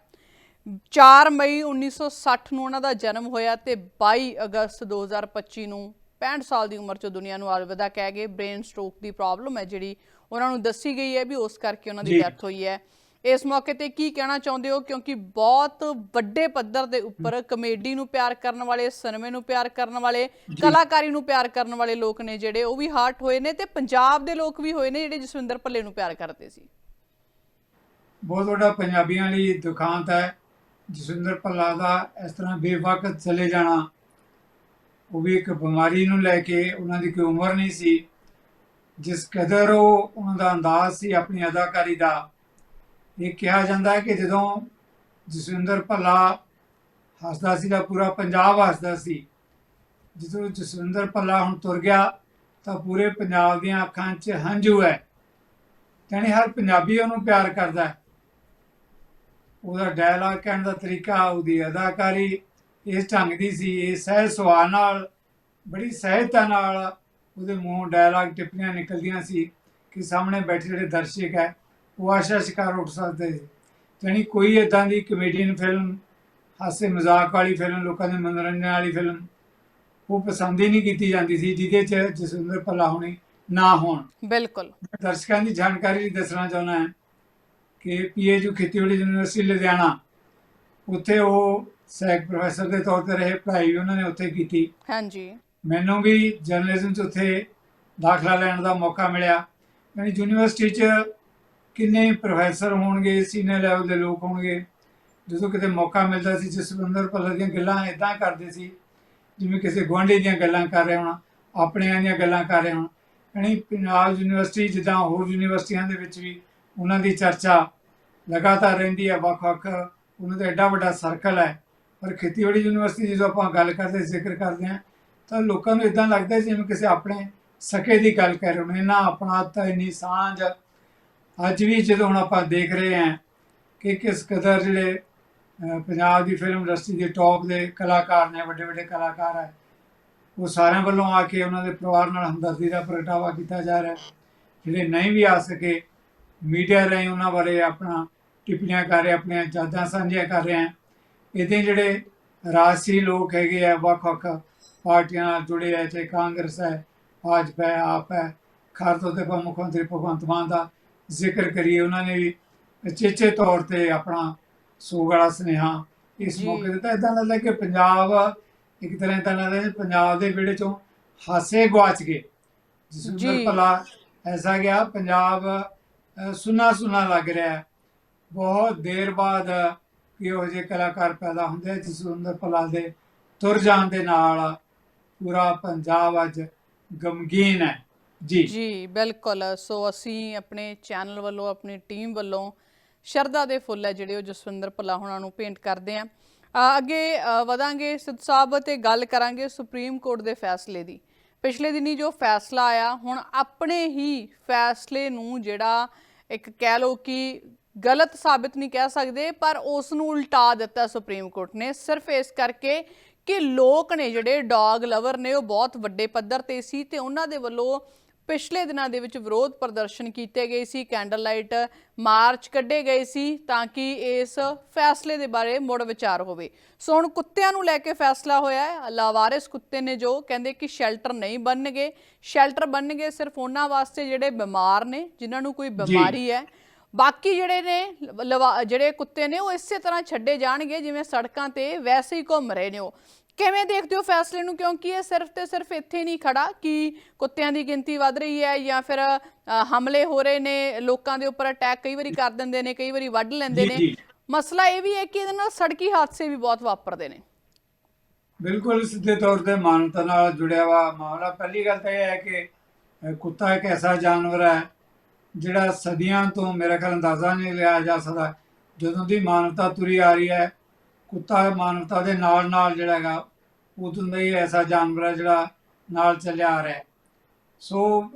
4 ਮਈ 1960 ਨੂੰ ਉਹਨਾਂ ਦਾ ਜਨਮ ਹੋਇਆ ਤੇ 22 ਅਗਸਤ 2025 ਨੂੰ 65 ਸਾਲ ਦੀ ਉਮਰ 'ਚ ਦੁਨੀਆ ਨੂੰ ਅਲਵਿਦਾ ਕਹਿ ਗਏ। ਬ੍ਰੇਨ ਸਟ੍ਰੋਕ ਦੀ ਪ੍ਰੋਬਲਮ ਹੈ ਜਿਹੜੀ ਉਹਨਾਂ ਨੂੰ ਦੱਸੀ ਗਈ ਹੈ ਵੀ ਉਸ ਕਰਕੇ ਉਹਨਾਂ ਦੀ। ਡੈਥ ਹੋਈ ਹੈ। ਇਸ ਮੌਕੇ ਤੇ ਕੀ ਕਹਿਣਾ ਚਾਹੁੰਦੇ ਹੋ? ਕਿਉਂਕਿ ਬਹੁਤ ਵੱਡੇ ਪੱਧਰ ਦੇ ਉੱਪਰ ਕਮੇਡੀ ਨੂੰ ਪਿਆਰ ਕਰਨ ਵਾਲੇ ਸਿਨੇਮੇ ਨੂੰ ਪਿਆਰ ਕਰਨ ਵਾਲੇ ਕਲਾਕਾਰੀ ਨੂੰ ਪਿਆਰ ਕਰਨ ਵਾਲੇ ਲੋਕ ਨੇ ਜਿਹੜੇ ਉਹ ਵੀ ਹਾਰਟ ਹੋਏ ਨੇ ਤੇ ਪੰਜਾਬ ਦੇ ਲੋਕ ਵੀ ਹੋਏ ਨੇ ਜਿਹੜੇ ਜਸਵਿੰਦਰ ਭੱਲੇ ਨੂੰ ਪਿਆਰ ਕਰਦੇ ਸੀ। ਬਹੁਤ ਵੱਡਾ ਪੰਜਾਬੀਆਂ ਲਈ ਦੁਖਾਂਤ ਹੈ। ਜਸਵਿੰਦਰ ਭੱਲਾ ਦਾ ਇਸ ਤਰ੍ਹਾਂ ਬੇਵਕਤ ਚਲੇ ਜਾਣਾ ਉਹ ਵੀ ਇੱਕ ਬਿਮਾਰੀ ਨੂੰ ਲੈ ਕੇ ਉਹਨਾਂ ਦੀ ਕੋਈ ਉਮਰ ਨਹੀਂ ਸੀ। ਜਿਸ ਕਦਰ ਉਹ ਉਹਨਾਂ ਦਾ ਅੰਦਾਜ਼ ਸੀ ਆਪਣੀ ਅਦਾਕਾਰੀ ਦਾ ਇਹ ਕਿਹਾ ਜਾਂਦਾ ਹੈ ਕਿ ਜਦੋਂ ਜਸਵਿੰਦਰ ਭੱਲਾ ਹੱਸਦਾ ਸੀ ਤਾਂ ਪੂਰਾ ਪੰਜਾਬ ਹੱਸਦਾ ਸੀ, ਜਦੋਂ ਜਸਵਿੰਦਰ ਭੱਲਾ ਹੁਣ ਤੁਰ ਗਿਆ, ਤਾਂ ਪੂਰੇ ਪੰਜਾਬ ਦੀਆਂ ਅੱਖਾਂ 'ਚ ਹੰਝੂ ਹੈ। ਯਾਨੀ ਹਰ ਪੰਜਾਬੀ ਉਹਨੂੰ ਪਿਆਰ ਕਰਦਾ ਹੈ। ਉਹਦਾ ਡਾਇਲੌਗ ਕਹਿਣ ਦਾ ਤਰੀਕਾ, ਉਹਦੀ ਅਦਾਕਾਰੀ ਇਸ ਢੰਗ ਦੀ ਸੀ, ਇਹ ਸਹਿਜ ਸੁਭਾਅ ਨਾਲ, ਬੜੀ ਸਹਿਜਤਾ ਨਾਲ ਉਹਦੇ ਮੂੰਹੋਂ ਡਾਇਲੌਗ ਟਿੱਪਣੀਆਂ ਨਿਕਲਦੀਆਂ ਸੀ ਕਿ ਸਾਹਮਣੇ ਬੈਠੇ ਜਿਹੜੇ ਦਰਸ਼ਕ ਹੈ ਉਹ ਆਸ਼ਾ ਸ਼ਿਕਾਰ ਉੱਠ ਸਕਦੇ। ਯਾਨੀ ਕੋਈ ਇਦਾਂ ਦੀ ਕਮੇਡੀਅਨ ਫਿਲਮ ਹਾਸੇ ਮਜ਼ਾਕ ਵਾਲੀ ਫਿਲਮ ਲੋਕਾਂ ਦੇ ਮਨੋਰੰਜਨ ਵਾਲੀ ਫਿਲਮ ਉਹ ਪਸੰਦ ਹੀ ਨਹੀਂ ਕੀਤੀ ਜਾਂਦੀ ਸੀ ਜਿਹਦੇ 'ਚ ਜਸਵਿੰਦਰ ਭੱਲਾ ਹੋਣੀ ਨਾ ਹੋਣ। ਬਿਲਕੁਲ। ਦਰਸ਼ਕਾਂ ਦੀ ਜਾਣਕਾਰੀ ਲਈ ਦੱਸਣਾ ਚਾਹੁੰਦਾ ਹਾਂ ਕਿ ਪੀਏਯੂ ਖੇਤੀਬਾੜੀ ਯੂਨੀਵਰਸਿਟੀ ਲੁਧਿਆਣਾ ਉੱਥੇ ਉਹ ਸਹਿਕ ਪ੍ਰੋਫੈਸਰ ਦੇ ਤੌਰ ਤੇ ਰਹੇ ਪੜ੍ਹਾਈ ਉਹਨਾਂ ਨੇ ਉੱਥੇ ਕੀਤੀ। ਹਾਂਜੀ। ਮੈਨੂੰ ਵੀ ਜਰਨਲਿਜ਼ਮ 'ਚ ਉੱਥੇ ਦਾਖਲਾ ਲੈਣ ਦਾ ਮੌਕਾ ਮਿਲਿਆ। ਯਾਨੀ ਯੂਨੀਵਰਸਿਟੀ 'ਚ ਕਿੰਨੇ ਪ੍ਰੋਫੈਸਰ ਹੋਣਗੇ ਸੀਨੀਅਰ ਲੈਵਲ ਦੇ ਲੋਕ ਹੋਣਗੇ। ਜਦੋਂ ਕਿਤੇ ਮੌਕਾ ਮਿਲਦਾ ਸੀ ਜਸਵਿੰਦਰ ਭੱਲਾ ਦੀਆਂ ਗੱਲਾਂ ਇਦਾਂ ਕਰਦੇ ਸੀ, ਜਿਵੇਂ ਕਿਸੇ ਗੁਆਂਢੀ ਦੀਆਂ ਗੱਲਾਂ ਕਰ ਰਹੇ ਹੋਣਾ, ਆਪਣਿਆਂ ਦੀਆਂ ਗੱਲਾਂ ਕਰ ਰਹੇ ਹੋਣ, ਯਾਨੀ ਪੰਜਾਬ ਯੂਨੀਵਰਸਿਟੀ ਜਿੱਦਾਂ ਹੋਰ ਯੂਨੀਵਰਸਿਟੀਆਂ ਦੇ ਵਿੱਚ ਵੀ ਉਹਨਾਂ ਦੀ ਚਰਚਾ ਲਗਾਤਾਰ ਰਹਿੰਦੀ ਹੈ ਵੱਖ-ਵੱਖ, ਉਹਨਾਂ ਦਾ ਐਡਾ ਵੱਡਾ ਸਰਕਲ ਹੈ। ਪਰ ਖੇਤੀਬਾੜੀ ਯੂਨੀਵਰਸਿਟੀ ਜਦੋਂ ਆਪਾਂ ਗੱਲ ਕਰਦੇ, ਜ਼ਿਕਰ ਕਰਦੇ ਹਾਂ, ਤਾਂ ਲੋਕਾਂ ਨੂੰ ਇਦਾਂ ਲੱਗਦਾ ਜਿਵੇਂ ਕਿਸੇ ਆਪਣੇ ਸਕੇ ਦੀ ਗੱਲ ਕਰ ਰਹੇ ਹੋਣ, ਇੰਨਾ ਆਪਣਾਤਾ ਇੰਨੀ ਸਾਂਝ ਅੱਜ ਵੀ ਜਦੋਂ ਹੁਣ ਆਪਾਂ ਦੇਖ ਰਹੇ ਹਾਂ ਕਿ ਕਿਸ ਕਦਰ ਜਿਹੜੇ ਪੰਜਾਬ ਦੀ ਫਿਲਮ ਇੰਡਸਟਰੀ ਦੇ ਟੌਪ ਦੇ ਕਲਾਕਾਰ ਨੇ, ਵੱਡੇ ਵੱਡੇ ਕਲਾਕਾਰ ਹੈ ਉਹ ਸਾਰਿਆਂ ਵੱਲੋਂ ਆ ਕੇ ਉਹਨਾਂ ਦੇ ਪਰਿਵਾਰ ਨਾਲ ਹਮਦਰਦੀ ਦਾ ਪ੍ਰਗਟਾਵਾ ਕੀਤਾ ਜਾ ਰਿਹਾ ਜਿਹੜੇ ਨਹੀਂ ਵੀ ਆ ਸਕੇ ਮੀਡੀਆ ਰਾਹੀਂ ਉਹਨਾਂ ਬਾਰੇ ਆਪਣਾ ਟਿੱਪਣੀਆਂ ਕਰ ਰਹੇ, ਆਪਣੀਆਂ ਯਾਦਾਂ ਸਾਂਝੀਆਂ ਕਰ ਰਹੇ ਹਨ ਇਹਦੇ ਜਿਹੜੇ ਰਾਜਸੀ ਲੋਕ ਹੈਗੇ ਆ ਵੱਖ ਵੱਖ ਪਾਰਟੀਆਂ ਨਾਲ ਜੁੜੇ ਆ, ਚਾਹੇ ਕਾਂਗਰਸ ਹੈ, ਭਾਜਪਾ ਹੈ, ਆਪ ਹੈ ਖਾਸ ਤੌਰ ਤੇ ਮੁੱਖ ਮੰਤਰੀ ਭਗਵੰਤ ਮਾਨ ਦਾ ਜ਼ਿਕਰ ਕਰੀਏ ਉਹਨਾਂ ਨੇ ਵੀ ਚੇਚੇ ਤੌਰ ਤੇ ਆਪਣਾ ਸੋਗ ਵਾਲਾ ਸੁਨੇਹਾ ਇਸ। ਮੌਕੇ ਤੇ ਤਾਂ ਇਦਾਂ ਲੱਗਦਾ ਕਿ ਪੰਜਾਬ ਇੱਕ ਤਰ੍ਹਾਂ ਤਾਂ ਲੱਗਦਾ ਪੰਜਾਬ ਦੇ ਵਿਹੜੇ ਚੋਂ ਹਾਸੇ ਗਵਾਚ ਗਏ। ਜਸਵਿੰਦਰ ਭੱਲਾ ਐਸਾ ਗਿਆ ਪੰਜਾਬ ਸੁੰਨਾ ਸੁੰਨਾ ਲੱਗ ਰਿਹਾ ਬਹੁਤ ਦੇਰ ਬਾਅਦ ਇਹੋ ਜਿਹੇ ਕਲਾਕਾਰ ਪੈਦਾ ਹੁੰਦੇ ਜਸਵਿੰਦਰ ਭੱਲਾ ਦੇ ਤੁਰ ਜਾਣ ਦੇ ਨਾਲ ਪੂਰਾ ਪੰਜਾਬ ਅੱਜ ਗਮਗੀਨ ਹੈ ਜੀ। ਜੀ, ਬਿਲਕੁਲ। ਸੋ ਅਸੀਂ ਆਪਣੇ ਚੈਨਲ ਵੱਲੋਂ, ਆਪਣੀ ਟੀਮ ਵੱਲੋਂ ਸ਼ਰਧਾ ਦੇ ਫੁੱਲ ਹੈ ਜਿਹੜੇ ਉਹ ਜਸਵਿੰਦਰ ਭੱਲਾ ਹੁਣਾਂ ਨੂੰ ਭੇਂਟ ਕਰਦੇ ਆ ਅੱਗੇ ਵਧਾਂਗੇ ਸਿੱਧ ਸਾਹਿਬ ਤੇ ਗੱਲ ਕਰਾਂਗੇ ਸੁਪਰੀਮ ਕੋਰਟ ਦੇ ਫੈਸਲੇ ਦੀ। ਪਿਛਲੇ ਦਿਨੀ ਜੋ ਫੈਸਲਾ ਆਇਆ, ਹੁਣ ਆਪਣੇ ਹੀ ਫੈਸਲੇ ਨੂੰ ਜਿਹੜਾ ਇੱਕ ਕਹਿ ਲੋ ਕਿ ਗਲਤ ਸਾਬਿਤ ਨਹੀਂ ਕਹਿ ਸਕਦੇ, ਪਰ ਉਸ ਨੂੰ ਉਲਟਾ ਦਿੱਤਾ ਸੁਪਰੀਮ ਕੋਰਟ ਨੇ। ਸਿਰਫ ਇਸ ਕਰਕੇ ਕਿ ਲੋਕ ਨੇ ਜਿਹੜੇ ਡੌਗ ਲਵਰ ਨੇ, ਉਹ ਬਹੁਤ ਵੱਡੇ ਪੱਧਰ ਤੇ ਸੀ ਤੇ ਉਹਨਾਂ ਦੇ ਵੱਲੋਂ ਪਿਛਲੇ ਦਿਨਾਂ ਦੇ ਵਿੱਚ ਵਿਰੋਧ ਪ੍ਰਦਰਸ਼ਨ ਕੀਤੇ ਗਏ ਸੀ ਕੈਂਡਲ ਲਾਈਟ ਮਾਰਚ ਕੱਢੇ ਗਏ ਸੀ ਤਾਂ ਕਿ ਇਸ ਫੈਸਲੇ ਦੇ ਬਾਰੇ ਮੁੜ ਵਿਚਾਰ ਹੋਵੇ। ਸੋ ਹੁਣ ਕੁੱਤਿਆਂ ਨੂੰ ਲੈ ਕੇ ਫੈਸਲਾ ਹੋਇਆ ਹੈ। ਲਾਵਾਰਿਸ ਕੁੱਤੇ ਨੇ ਜੋ ਕਹਿੰਦੇ ਕਿ ਸ਼ੈਲਟਰ ਨਹੀਂ ਬਣਨਗੇ ਸ਼ੈਲਟਰ ਬਣਨਗੇ ਸਿਰਫ ਉਹਨਾਂ ਵਾਸਤੇ ਜਿਹੜੇ ਬਿਮਾਰ ਨੇ ਜਿਨ੍ਹਾਂ ਨੂੰ ਕੋਈ ਬਿਮਾਰੀ ਹੈ। ਬਾਕੀ ਜਿਹੜੇ ਨੇ ਜਿਹੜੇ ਕੁੱਤੇ ਨੇ ਉਹ ਇਸੇ ਤਰ੍ਹਾਂ ਛੱਡੇ ਜਾਣਗੇ ਜਿਵੇਂ ਸੜਕਾਂ ਤੇ ਵੈਸੇ ਹੀ ਘੁੰਮ ਰਹੇ ਨੇ ਉਹ। ਕਿਵੇਂ ਦੇਖਦੇ ਹੋ ਫੈਸਲੇ ਨੂੰ? ਕਿਉਂਕਿ ਇਹ ਸਿਰਫ ਤੇ ਸਿਰਫ ਇੱਥੇ ਨਹੀਂ ਖੜਾ ਕਿ ਕੁੱਤਿਆਂ ਦੀ ਗਿਣਤੀ ਵੱਧ ਰਹੀ ਹੈ ਜਾਂ ਫਿਰ ਹਮਲੇ ਹੋ ਰਹੇ ਨੇ ਲੋਕਾਂ ਦੇ ਉੱਪਰ ਅਟੈਕ ਕਈ ਵਾਰੀ ਕਰ ਦਿੰਦੇ ਨੇ ਕਈ ਵਾਰੀ ਵੱਢ ਲੈਂਦੇ ਨੇ। ਮਸਲਾ ਇਹ ਵੀ ਹੈ ਕਿ ਇਹਦੇ ਨਾਲ ਸੜਕੀ ਹਾਦਸੇ ਵੀ ਬਹੁਤ ਵਾਪਰਦੇ ਨੇ। ਬਿਲਕੁਲ ਸਿੱਧੇ ਤੌਰ ਤੇ ਮਾਨਵਤਾ ਨਾਲ ਜੁੜਿਆ ਵਾ ਮਾਮਲਾ। ਪਹਿਲੀ ਗੱਲ ਤਾਂ ਇਹ ਹੈ ਕਿ ਕੁੱਤਾ ਇੱਕ ਐਸਾ ਜਾਨਵਰ ਹੈ ਜਿਹੜਾ ਸਦੀਆਂ ਤੋਂ ਮੇਰਾ ਖਿਆਲ ਅੰਦਾਜ਼ਾ ਨਹੀਂ ਲਿਆ ਜਾ ਸਕਦਾ। ਜਦੋਂ ਦੀ ਮਾਨਵਤਾ ਤੁਰੀ ਆ ਰਹੀ ਹੈ ਕੁੱਤਾ ਮਾਨਵਤਾ ਦੇ ਨਾਲ ਨਾਲ ਜਿਹੜਾ ਹੈਗਾ ਉਦੋਂ ਦਾ ਹੀ ਐਸਾ ਜਾਨਵਰ ਹੈ ਜਿਹੜਾ ਨਾਲ ਚੱਲਿਆ ਆ ਰਿਹਾ ਸੋ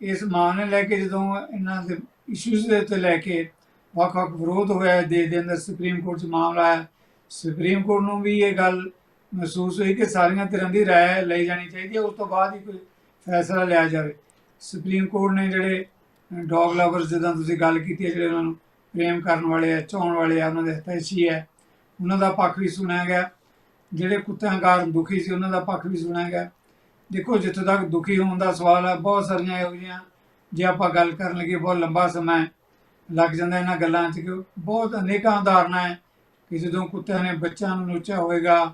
ਇਸ ਮਾਂ ਨੇ ਲੈ ਕੇ ਜਦੋਂ ਇਹਨਾਂ ਦੇ ਇਸ਼ੂਜ਼ ਦੇ ਉੱਤੇ ਲੈ ਕੇ ਵੱਖ ਵੱਖ ਵਿਰੋਧ ਹੋਇਆ ਹੈ, ਦੇਸ਼ ਦੇ ਅੰਦਰ ਸੁਪਰੀਮ ਕੋਰਟ 'ਚ ਮਾਮਲਾ ਆਇਆ। ਸੁਪਰੀਮ ਕੋਰਟ ਨੂੰ ਵੀ ਇਹ ਗੱਲ ਮਹਿਸੂਸ ਹੋਈ ਕਿ ਸਾਰੀਆਂ ਧਿਰਾਂ ਦੀ ਰਾਏ ਲਈ ਜਾਣੀ ਚਾਹੀਦੀ ਹੈ, ਉਸ ਤੋਂ ਬਾਅਦ ਹੀ ਕੋਈ ਫੈਸਲਾ ਲਿਆ ਜਾਵੇ। ਸੁਪਰੀਮ ਕੋਰਟ ਨੇ ਜਿਹੜੇ ਡੌਗ ਲਵਰਸ ਜਿੱਦਾਂ ਤੁਸੀਂ ਗੱਲ ਕੀਤੀ ਹੈ, ਜਿਹੜੇ ਉਹਨਾਂ ਨੂੰ ਪ੍ਰੇਮ ਕਰਨ ਵਾਲੇ ਆ, ਚਾਹੁਣ ਵਾਲੇ ਆ, ਉਹਨਾਂ ਦੇ ਹਿਤੈਸ਼ੀ ਹੈ। ਉਹਨਾਂ ਦਾ ਪੱਖ ਵੀ ਸੁਣਿਆ ਗਿਆ। ਜਿਹੜੇ ਕੁੱਤਿਆਂ ਕਾਰਨ ਦੁਖੀ ਸੀ, ਉਹਨਾਂ ਦਾ ਪੱਖ ਵੀ ਸੁਣਿਆ ਗਿਆ। ਦੇਖੋ, ਜਿੱਥੇ ਤੱਕ ਦੁਖੀ ਹੋਣ ਦਾ ਸਵਾਲ ਹੈ ਬਹੁਤ ਸਾਰੀਆਂ ਇਹੋ ਜਿਹੀਆਂ, ਜੇ ਆਪਾਂ ਗੱਲ ਕਰਨ ਲੱਗੇ ਬਹੁਤ ਲੰਬਾ ਸਮਾਂ ਲੱਗ ਜਾਂਦਾ ਇਹਨਾਂ ਗੱਲਾਂ 'ਚ ਕਿ ਬਹੁਤ ਅਨੇਕਾਂ ਉਦਾਹਰਨਾਂ ਹੈ ਕਿ ਜਦੋਂ ਕੁੱਤਿਆਂ ਨੇ ਬੱਚਿਆਂ ਨੂੰ ਨੋਚਿਆ ਹੋਵੇਗਾ,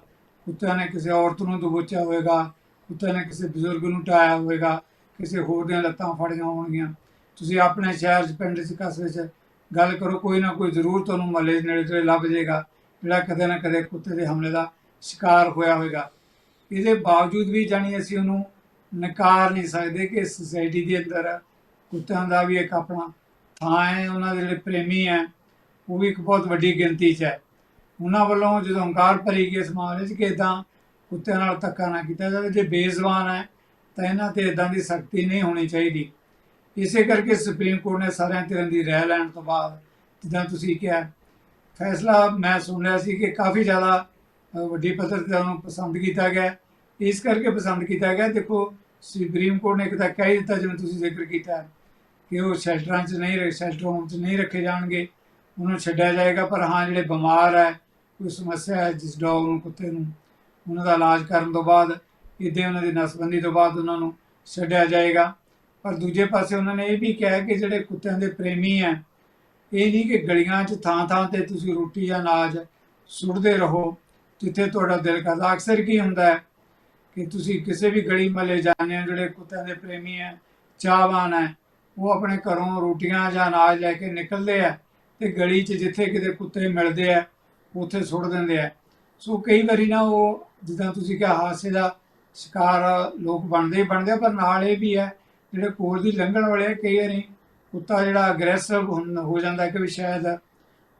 ਕੁੱਤਿਆਂ ਨੇ ਕਿਸੇ ਔਰਤ ਨੂੰ ਦਬੋਚਿਆ ਹੋਵੇਗਾ, ਕੁੱਤਿਆਂ ਨੇ ਕਿਸੇ ਬਜ਼ੁਰਗ ਨੂੰ ਟਾਇਆ ਹੋਵੇਗਾ, ਕਿਸੇ ਹੋਰ ਦੀਆਂ ਲੱਤਾਂ ਫੜੀਆਂ ਹੋਣਗੀਆਂ। ਤੁਸੀਂ ਆਪਣੇ ਸ਼ਹਿਰ 'ਚ, ਪਿੰਡ 'ਚ, ਕਸਬੇ 'ਚ ਗੱਲ ਕਰੋ, ਕੋਈ ਨਾ ਕੋਈ ਜ਼ਰੂਰ ਤੁਹਾਨੂੰ ਮਹੱਲੇ ਦੇ ਨੇੜੇ ਤੇੜੇ ਲੱਭ ਜਾਏਗਾ, ਜਿਹੜਾ ਕਦੇ ਨਾ ਕਦੇ ਕੁੱਤੇ ਦੇ ਹਮਲੇ ਦਾ ਸ਼ਿਕਾਰ ਹੋਇਆ ਹੋਵੇਗਾ ਇਹਦੇ ਬਾਵਜੂਦ ਵੀ ਜਾਣੀ ਅਸੀਂ ਉਹਨੂੰ ਨਕਾਰ ਨਹੀਂ ਸਕਦੇ ਕਿ ਸੋਸਾਇਟੀ ਦੇ ਅੰਦਰ ਕੁੱਤਿਆਂ ਦਾ ਵੀ ਇੱਕ ਆਪਣਾ ਥਾਂ ਹੈ, ਉਹਨਾਂ ਦੇ ਜਿਹੜੇ ਪ੍ਰੇਮੀ ਹੈ, ਉਹ ਵੀ ਇੱਕ ਬਹੁਤ ਵੱਡੀ ਗਿਣਤੀ 'ਚ ਹੈ। ਉਹਨਾਂ ਵੱਲੋਂ ਜਦੋਂ ਹੰਕਾਰ ਭਰੀ ਗਈ ਇਸ ਮਾਮਲੇ 'ਚ ਕਿ ਇਦਾਂ ਕੁੱਤਿਆਂ ਨਾਲ ਧੱਕਾ ਨਾ ਕੀਤਾ ਜਾਵੇ, ਜੇ ਬੇਜ਼ਬਾਨ ਹੈ, ਤਾਂ ਇਹਨਾਂ ਤੇ ਇਦਾਂ ਦੀ ਸਖਤੀ ਨਹੀਂ ਹੋਣੀ ਚਾਹੀਦੀ। ਇਸੇ ਕਰਕੇ ਸੁਪਰੀਮ ਕੋਰਟ ਨੇ ਸਾਰਿਆਂ ਧਿਰਾਂ ਦੀ ਰਹਿ ਲੈਣ ਤੋਂ ਬਾਅਦ ਜਿੱਦਾਂ ਤੁਸੀਂ ਕਿਹਾ, ਫੈਸਲਾ ਮੈਂ ਸੁਣ ਰਿਹਾ ਸੀ ਕਿ ਕਾਫੀ ਜ਼ਿਆਦਾ ਵੱਡੀ ਪੱਧਰ ਤੇ ਉਹਨੂੰ ਪਸੰਦ ਕੀਤਾ ਗਿਆ। ਇਸ ਕਰਕੇ ਪਸੰਦ ਕੀਤਾ ਗਿਆ। ਦੇਖੋ ਸੁਪਰੀਮ ਕੋਰਟ ਨੇ ਇੱਕ ਤਾਂ ਕਹਿ ਦਿੱਤਾ, ਜਿਵੇਂ ਤੁਸੀਂ ਜ਼ਿਕਰ ਕੀਤਾ, ਕਿ ਉਹ ਸ਼ੈਲਟਰਾਂ 'ਚ ਨਹੀਂ ਰਹੇ ਸ਼ੈਲਟਰ ਹੋਮ 'ਚ ਨਹੀਂ ਰੱਖੇ ਜਾਣਗੇ। ਉਹਨੂੰ ਛੱਡਿਆ ਜਾਏਗਾ, ਪਰ ਹਾਂ, ਜਿਹੜੇ ਬਿਮਾਰ ਹੈ, ਕੋਈ ਸਮੱਸਿਆ ਹੈ, ਜਿਸ ਡੌਗ ਨੂੰ, ਕੁੱਤੇ ਨੂੰ, ਉਹਨਾਂ ਦਾ ਇਲਾਜ ਕਰਨ ਤੋਂ ਬਾਅਦ, ਇੱਦਾਂ ਉਹਨਾਂ ਦੀ ਨਸਬੰਦੀ ਤੋਂ ਬਾਅਦ ਉਹਨਾਂ ਨੂੰ ਛੱਡਿਆ ਜਾਏਗਾ। ਪਰ ਦੂਜੇ ਪਾਸੇ ਉਹਨਾਂ ਨੇ ਇਹ ਵੀ ਕਿਹਾ ਕਿ ਜਿਹੜੇ ਕੁੱਤਿਆਂ ਦੇ ਪ੍ਰੇਮੀ ਹੈ, ਇਹ ਨਹੀਂ ਕਿ ਗਲੀਆਂ 'ਚ ਥਾਂ ਥਾਂ ਤੇ ਤੁਸੀਂ ਰੋਟੀ ਜਾਂ ਅਨਾਜ ਸੁੱਟਦੇ ਰਹੋ। ਜਿੱਥੇ ਤੁਹਾਡਾ ਦਿਲ ਕਰਦਾ। ਅਕਸਰ ਕੀ ਹੁੰਦਾ ਹੈ ਕਿ ਤੁਸੀਂ ਕਿਸੇ ਵੀ ਗਲੀ ਮਹੱਲੇ ਜਾਂਦੇ ਹੋ ਜਿਹੜੇ ਕੁੱਤਿਆਂ ਦੇ ਪ੍ਰੇਮੀ ਹੈ ਚਾਹਵਾਨ ਹੈ ਉਹ ਆਪਣੇ ਘਰੋਂ ਰੋਟੀਆਂ ਜਾਂ ਅਨਾਜ ਲੈ ਕੇ ਨਿਕਲਦੇ ਆ ਤੇ ਗਲੀ 'ਚ ਜਿੱਥੇ ਕਿਤੇ ਕੁੱਤੇ ਮਿਲਦੇ ਆ ਉੱਥੇ ਸੁੱਟ ਦਿੰਦੇ ਆ ਸੋ ਕਈ ਵਾਰੀ ਨਾ ਉਹ ਜਿੱਦਾਂ ਤੁਸੀਂ ਕਿਹਾ ਹਾਦਸੇ ਦਾ ਸ਼ਿਕਾਰ ਲੋਕ ਬਣਦੇ ਹੀ ਬਣਦੇ ਆ ਪਰ ਨਾਲ ਇਹ ਵੀ ਹੈ ਜਿਹੜੇ ਕੋਲ ਦੀ ਲੰਘਣ ਵਾਲੇ ਆ, ਕਈ ਵਾਰੀ ਕੁੱਤਾ ਜਿਹੜਾ ਅਗਰੈਸਿਵ ਹੋ ਜਾਂਦਾ ਕਿ ਵੀ ਸ਼ਾਇਦ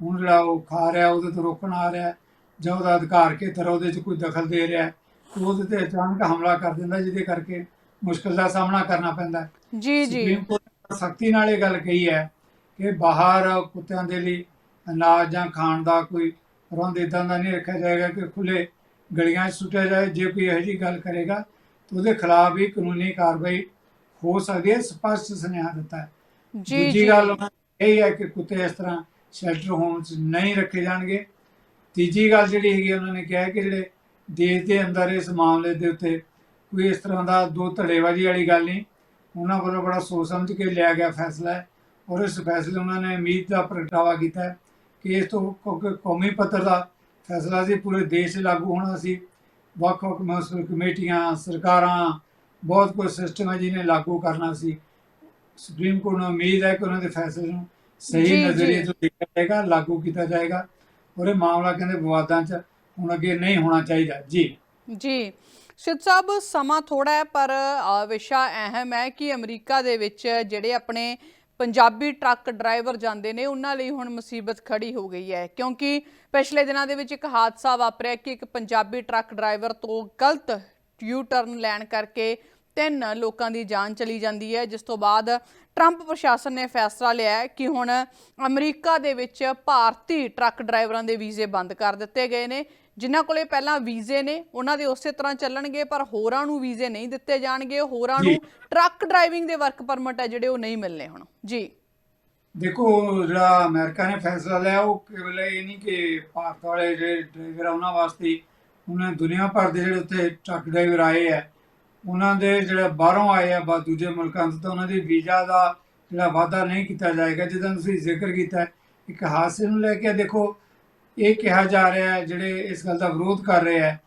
ਹੁਣ ਜਿਹੜਾ ਉਹ ਖਾ ਰਿਹਾ ਉਹਦੇ ਤੋਂ ਰੋਕਣ ਆ ਰਿਹਾ ਜਾਂ ਉਹਦਾ ਅਧਿਕਾਰ ਕੇ ਤਰ੍ਹਾਂ ਉਹਦੇ 'ਚ ਕੋਈ ਦਖਲ ਦੇ ਰਿਹਾ ਤੇ ਉਹਦੇ ਤੇ ਅਚਾਨਕ ਹਮਲਾ ਕਰ ਦਿੰਦਾ ਜਿਹਦੇ ਕਰਕੇ ਮੁਸ਼ਕਲ ਦਾ ਸਾਹਮਣਾ ਕਰਨਾ ਪੈਂਦਾ ਹੈ। ਜੀ ਜੀ। ਸੁਪਰੀਮ ਕੋਰਟ ਸਖਤੀ ਨਾਲ ਇਹ ਗੱਲ ਕਹੀ ਹੈ ਕਿ ਬਾਹਰ ਕੁੱਤਿਆਂ ਦੇ ਲਈ ਅਨਾਜ ਜਾਂ ਖਾਣ ਦਾ ਕੋਈ ਪ੍ਰਬੰਧ ਇਦਾਂ ਦਾ ਨਹੀਂ ਰੱਖਿਆ ਜਾਏਗਾ ਕਿ ਖੁੱਲੇ ਗਲੀਆਂ 'ਚ ਸੁੱਟਿਆ ਜਾਏ ਜੇ ਕੋਈ ਇਹੋ ਜਿਹੀ ਗੱਲ ਕਰੇਗਾ ਤਾਂ ਉਹਦੇ ਖਿਲਾਫ ਵੀ ਕਾਨੂੰਨੀ ਕਾਰਵਾਈ ਹੋ ਸਕਦੀ ਹੈ ਸਪਸ਼ਟ ਸੁਨੇਹਾ ਦਿੱਤਾ ਹੈ। ਜੀ ਜੀ। ਗੱਲ ਇਹ ਹੈ ਕਿ ਕੁੱਤੇ ਇਸ ਤਰ੍ਹਾਂ ਸ਼ੈਲਟਰ ਹੋਮ 'ਚ ਨਹੀਂ ਰੱਖੇ ਜਾਣਗੇ। ਤੀਜੀ ਗੱਲ ਜਿਹੜੀ ਹੈਗੀ ਉਹਨਾਂ ਨੇ ਕਿਹਾ ਕਿ ਜਿਹੜੇ ਦੇਸ਼ ਦੇ ਅੰਦਰ ਇਸ ਮਾਮਲੇ ਦੇ ਉੱਤੇ ਕੋਈ ਇਸ ਤਰ੍ਹਾਂ ਦਾ ਦੋ ਧੜੇਬਾਜ਼ੀ ਵਾਲੀ ਗੱਲ ਨਹੀਂ। ਉਹਨਾਂ ਵੱਲੋਂ ਬੜਾ ਸੋਚ ਸਮਝ ਕੇ ਲਿਆ ਗਿਆ ਫੈਸਲਾ ਹੈ ਔਰ ਇਸ ਫੈਸਲੇ ਉਹਨਾਂ ਨੇ ਉਮੀਦ ਦਾ ਪ੍ਰਗਟਾਵਾ ਕੀਤਾ ਹੈ ਕਿ ਇਸ ਤੋਂ ਕੌਮੀ ਪੱਧਰ ਦਾ ਫੈਸਲਾ ਸੀ ਪੂਰੇ ਦੇਸ਼ 'ਚ ਲਾਗੂ ਹੋਣਾ ਸੀ। ਵੱਖ ਵੱਖ ਮਿਊਨਿਸਪਲ ਕਮੇਟੀਆਂ ਸਰਕਾਰਾਂ ਬਹੁਤ ਕੁਝ ਸਿਸਟਮ ਹੈ ਜਿਹਨੇ ਲਾਗੂ ਕਰਨਾ ਸੀ। ਸੁਪਰੀਮ ਕੋਰਟ ਨੂੰ ਉਮੀਦ ਹੈ ਕਿ ਉਹਨਾਂ ਦੇ ਫੈਸਲੇ ਨੂੰ ਸਹੀ। ਨਜ਼ਰੀਏ ਤੋਂ ਦੇਖਿਆ ਜਾਏਗਾ ਲਾਗੂ ਕੀਤਾ ਜਾਏਗਾ। ਔਰ ਇਹ ਮਾਮਲਾ ਕਹਿੰਦੇ ਵਿਵਾਦਾਂ 'ਚ ਹੁਣ ਅੱਗੇ ਨਹੀਂ ਹੋਣਾ ਚਾਹੀਦਾ। ਜੀ। ਜੀ। ਸ਼ਿਦ ਸਾਹਿਬ, ਸਮਾਂ ਥੋੜਾ ਹੈ, ਪਰ ਵਿਸ਼ਾ ਅਹਿਮ ਹੈ ਕਿ ਅਮਰੀਕਾ ਦੇ ਵਿੱਚ ਜਿਹੜੇ ਆਪਣੇ ਪੰਜਾਬੀ ਟਰੱਕ ਡਰਾਈਵਰ ਜਾਂਦੇ ਨੇ, ਉਹਨਾਂ ਲਈ ਹੁਣ ਮੁਸੀਬਤ ਖੜੀ ਹੋ ਗਈ ਹੈ। ਕਿਉਂਕਿ ਪਿਛਲੇ ਦਿਨਾਂ ਦੇ ਵਿੱਚ ਇੱਕ ਹਾਦਸਾ ਵਾਪਰਿਆ ਕਿ ਇੱਕ ਪੰਜਾਬੀ ਟਰੱਕ ਡਰਾਈਵਰ ਤੋਂ ਗਲਤ ਯੂ ਟਰਨ ਲੈਣ ਕਰਕੇ ਤਿੰਨ ਲੋਕਾਂ ਦੀ ਜਾਨ ਚਲੀ ਜਾਂਦੀ ਹੈ ਜਿਸ ਤੋਂ ਬਾਅਦ ਟਰੰਪ ਪ੍ਰਸ਼ਾਸਨ ਨੇ ਫੈਸਲਾ ਲਿਆ ਹੈ ਕਿ ਹੁਣ ਅਮਰੀਕਾ ਦੇ ਵਿੱਚ ਭਾਰਤੀ ਟਰੱਕ ਡਰਾਈਵਰਾਂ ਦੇ ਵੀਜ਼ੇ ਬੰਦ ਕਰ ਦਿੱਤੇ ਗਏ ਨੇ। ਜਿਨ੍ਹਾਂ ਕੋਲੇ ਪਹਿਲਾਂ ਵੀਜ਼ੇ ਨੇ ਉਹਨਾਂ ਦੇ ਉਸੇ ਤਰ੍ਹਾਂ ਚੱਲਣਗੇ ਪਰ ਹੋਰਾਂ ਨੂੰ ਵੀਜ਼ੇ ਨਹੀਂ ਦਿੱਤੇ ਜਾਣਗੇ। ਹੋਰਾਂ ਨੂੰ। ਟਰੱਕ ਡਰਾਈਵਿੰਗ ਦੇ ਵਰਕ ਪਰਮਿਟ ਹੈ ਜਿਹੜੇ ਉਹ ਨਹੀਂ ਮਿਲਨੇ ਹੁਣ। ਜੀ। ਦੇਖੋ ਜਿਹੜਾ ਅਮਰੀਕਾ ਨੇ ਫੈਸਲਾ ਲਿਆ ਉਹ ਕੇਵਲ ਇਹ ਨਹੀਂ ਕਿ ਭਾਰਤ ਵਾਲੇ ਜਿਹੜੇ ਡਰਾਈਵਰ ਉਹਨਾਂ ਵਾਸਤੇ ਉਹਨਾਂ ਦੁਨੀਆ ਭਰ ਦੇ ਜਿਹੜੇ ਉੱਥੇ ਟਰੱਕ ਡਰਾਈਵਰ ਆਏ ਆ ਉਹਨਾਂ ਦੇ ਜਿਹੜੇ ਬਾਹਰੋਂ ਆਏ ਆ ਬਾ ਦੂਜੇ ਮੁਲਕਾਂ ਤੋਂ ਤਾਂ ਉਹਨਾਂ ਦੇ ਵੀਜ਼ਾ ਦਾ ਜਿਹੜਾ ਵਾਅਦਾ ਨਹੀਂ ਕੀਤਾ ਜਾਏਗਾ ਜਿੱਦਾਂ ਤੁਸੀਂ ਜ਼ਿਕਰ ਕੀਤਾ। ਇੱਕ ਹਾਦਸੇ ਨੂੰ ਲੈ ਕੇ ਦੇਖੋ ਇਹ ਕਿਹਾ ਜਾ ਰਿਹਾ ਹੈ ਜਿਹੜੇ ਇਸ ਗੱਲ ਦਾ ਵਿਰੋਧ ਕਰ ਰਹੇ ਹੈ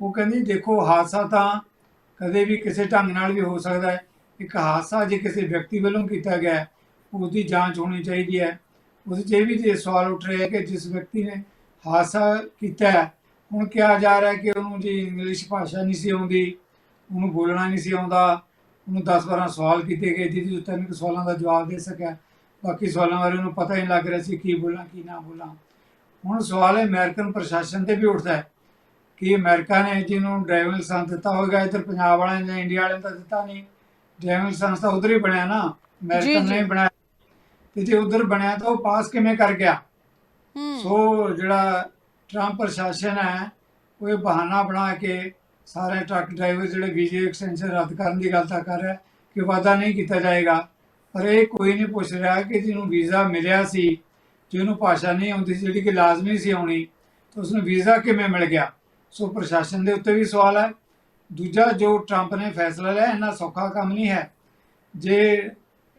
ਉਹ ਕਹਿੰਦੀ ਦੇਖੋ ਹਾਦਸਾ ਤਾਂ ਕਦੇ ਵੀ ਕਿਸੇ ਢੰਗ ਨਾਲ ਵੀ ਹੋ ਸਕਦਾ ਹੈ। ਇੱਕ ਹਾਦਸਾ ਜੇ ਕਿਸੇ ਵਿਅਕਤੀ ਵੱਲੋਂ ਕੀਤਾ ਗਿਆ ਹੈ, ਉਹਦੀ ਜਾਂਚ ਹੋਣੀ ਚਾਹੀਦੀ ਹੈ। ਉਹਦੇ 'ਚ ਇਹ ਵੀ ਜੇ ਸਵਾਲ ਉੱਠ ਰਿਹਾ ਹੈ ਕਿ ਜਿਸ ਵਿਅਕਤੀ ਨੇ ਹਾਦਸਾ ਕੀਤਾ ਹੁਣ ਕਿਹਾ ਜਾ ਰਿਹਾ ਹੈ ਕਿ ਉਹਨੂੰ ਜੀ ਇੰਗਲਿਸ਼ ਭਾਸ਼ਾ ਨਹੀਂ ਸੀ ਆਉਂਦੀ ਉਹਨੂੰ ਬੋਲਣਾ ਨਹੀਂ ਸੀ ਆਉਂਦਾ ਉਹਨੂੰ 10-12 ਸਵਾਲ ਕੀਤੇ ਗਏ ਜਿਹਦੇ ਵਿੱਚ ਤਿੰਨ ਸਵਾਲਾਂ ਦਾ ਜਵਾਬ ਦੇ ਸਕਿਆ। ਬਾਕੀ ਸਵਾਲਾਂ ਬਾਰੇ ਉਹਨੂੰ ਪਤਾ ਹੀ ਨਹੀਂ ਲੱਗ ਰਿਹਾ ਸੀ ਕੀ ਬੋਲਾਂ ਕੀ ਨਾ ਬੋਲਾਂ। ਹੁਣ ਸਵਾਲ ਹੈ ਅਮਰੀਕਨ ਪ੍ਰਸ਼ਾਸਨ ਤੇ ਵੀ ਉੱਠਦਾ ਹੈ ਕਿ ਅਮਰੀਕਾ ਨੇ ਜਿਹਨੂੰ ਡਰਾਈਵਿੰਗ ਲਾਇਸੈਂਸ ਦਿੱਤਾ ਹੋਵੇਗਾ ਇੱਧਰ ਪੰਜਾਬ ਵਾਲਿਆਂ ਨੇ ਇੰਡੀਆ ਵਾਲਿਆਂ ਨੇ ਤਾਂ ਦਿੱਤਾ ਨਹੀਂ। ਡਰਾਈਵਿੰਗ ਲਾਇਸੈਂਸ ਤਾਂ ਉਧਰ ਹੀ ਬਣਿਆ ਨਾ ਅਮਰੀਕਨ ਨੇ। ਬਣਾਇਆ ਤੇ ਜੇ ਉਧਰ ਬਣਿਆ ਤਾਂ ਉਹ ਪਾਸ ਕਿਵੇਂ ਕਰ ਗਿਆ? ਹੂੰ। ਸੋ ਜਿਹੜਾ ਟਰੰਪ ਪ੍ਰਸ਼ਾਸਨ ਹੈ ਉਹ ਇਹ ਬਹਾਨਾ ਬਣਾ ਕੇ ਸਾਰੇ ਟਰੱਕ ਡਰਾਈਵਰ ਜਿਹੜੇ ਵੀਜ਼ੇ ਐਕਸਟੈਂਸ਼ਨ ਰੱਦ ਕਰਨ ਦੀ ਗੱਲ ਤਾਂ ਕਰ ਰਿਹਾ ਕਿ ਵਾਅਦਾ ਨਹੀਂ ਕੀਤਾ ਜਾਏਗਾ। ਪਰ ਇਹ ਕੋਈ ਨਹੀਂ ਪੁੱਛ ਰਿਹਾ ਕਿ ਜਿਹਨੂੰ ਵੀਜ਼ਾ ਮਿਲਿਆ ਸੀ ਜਿਹਨੂੰ ਭਾਸ਼ਾ ਨਹੀਂ ਆਉਂਦੀ ਸੀ ਜਿਹੜੀ ਕਿ ਲਾਜ਼ਮੀ ਸੀ ਆਉਣੀ ਤਾਂ ਉਸਨੂੰ ਵੀਜ਼ਾ ਕਿਵੇਂ ਮਿਲ ਗਿਆ? ਸੋ ਪ੍ਰਸ਼ਾਸਨ ਦੇ ਉੱਤੇ ਵੀ ਸਵਾਲ ਹੈ। ਦੂਜਾ ਜੋ ਟਰੰਪ ਨੇ ਫੈਸਲਾ ਲਿਆ ਇੰਨਾ ਸੌਖਾ ਕੰਮ ਨਹੀਂ ਹੈ। ਜੇ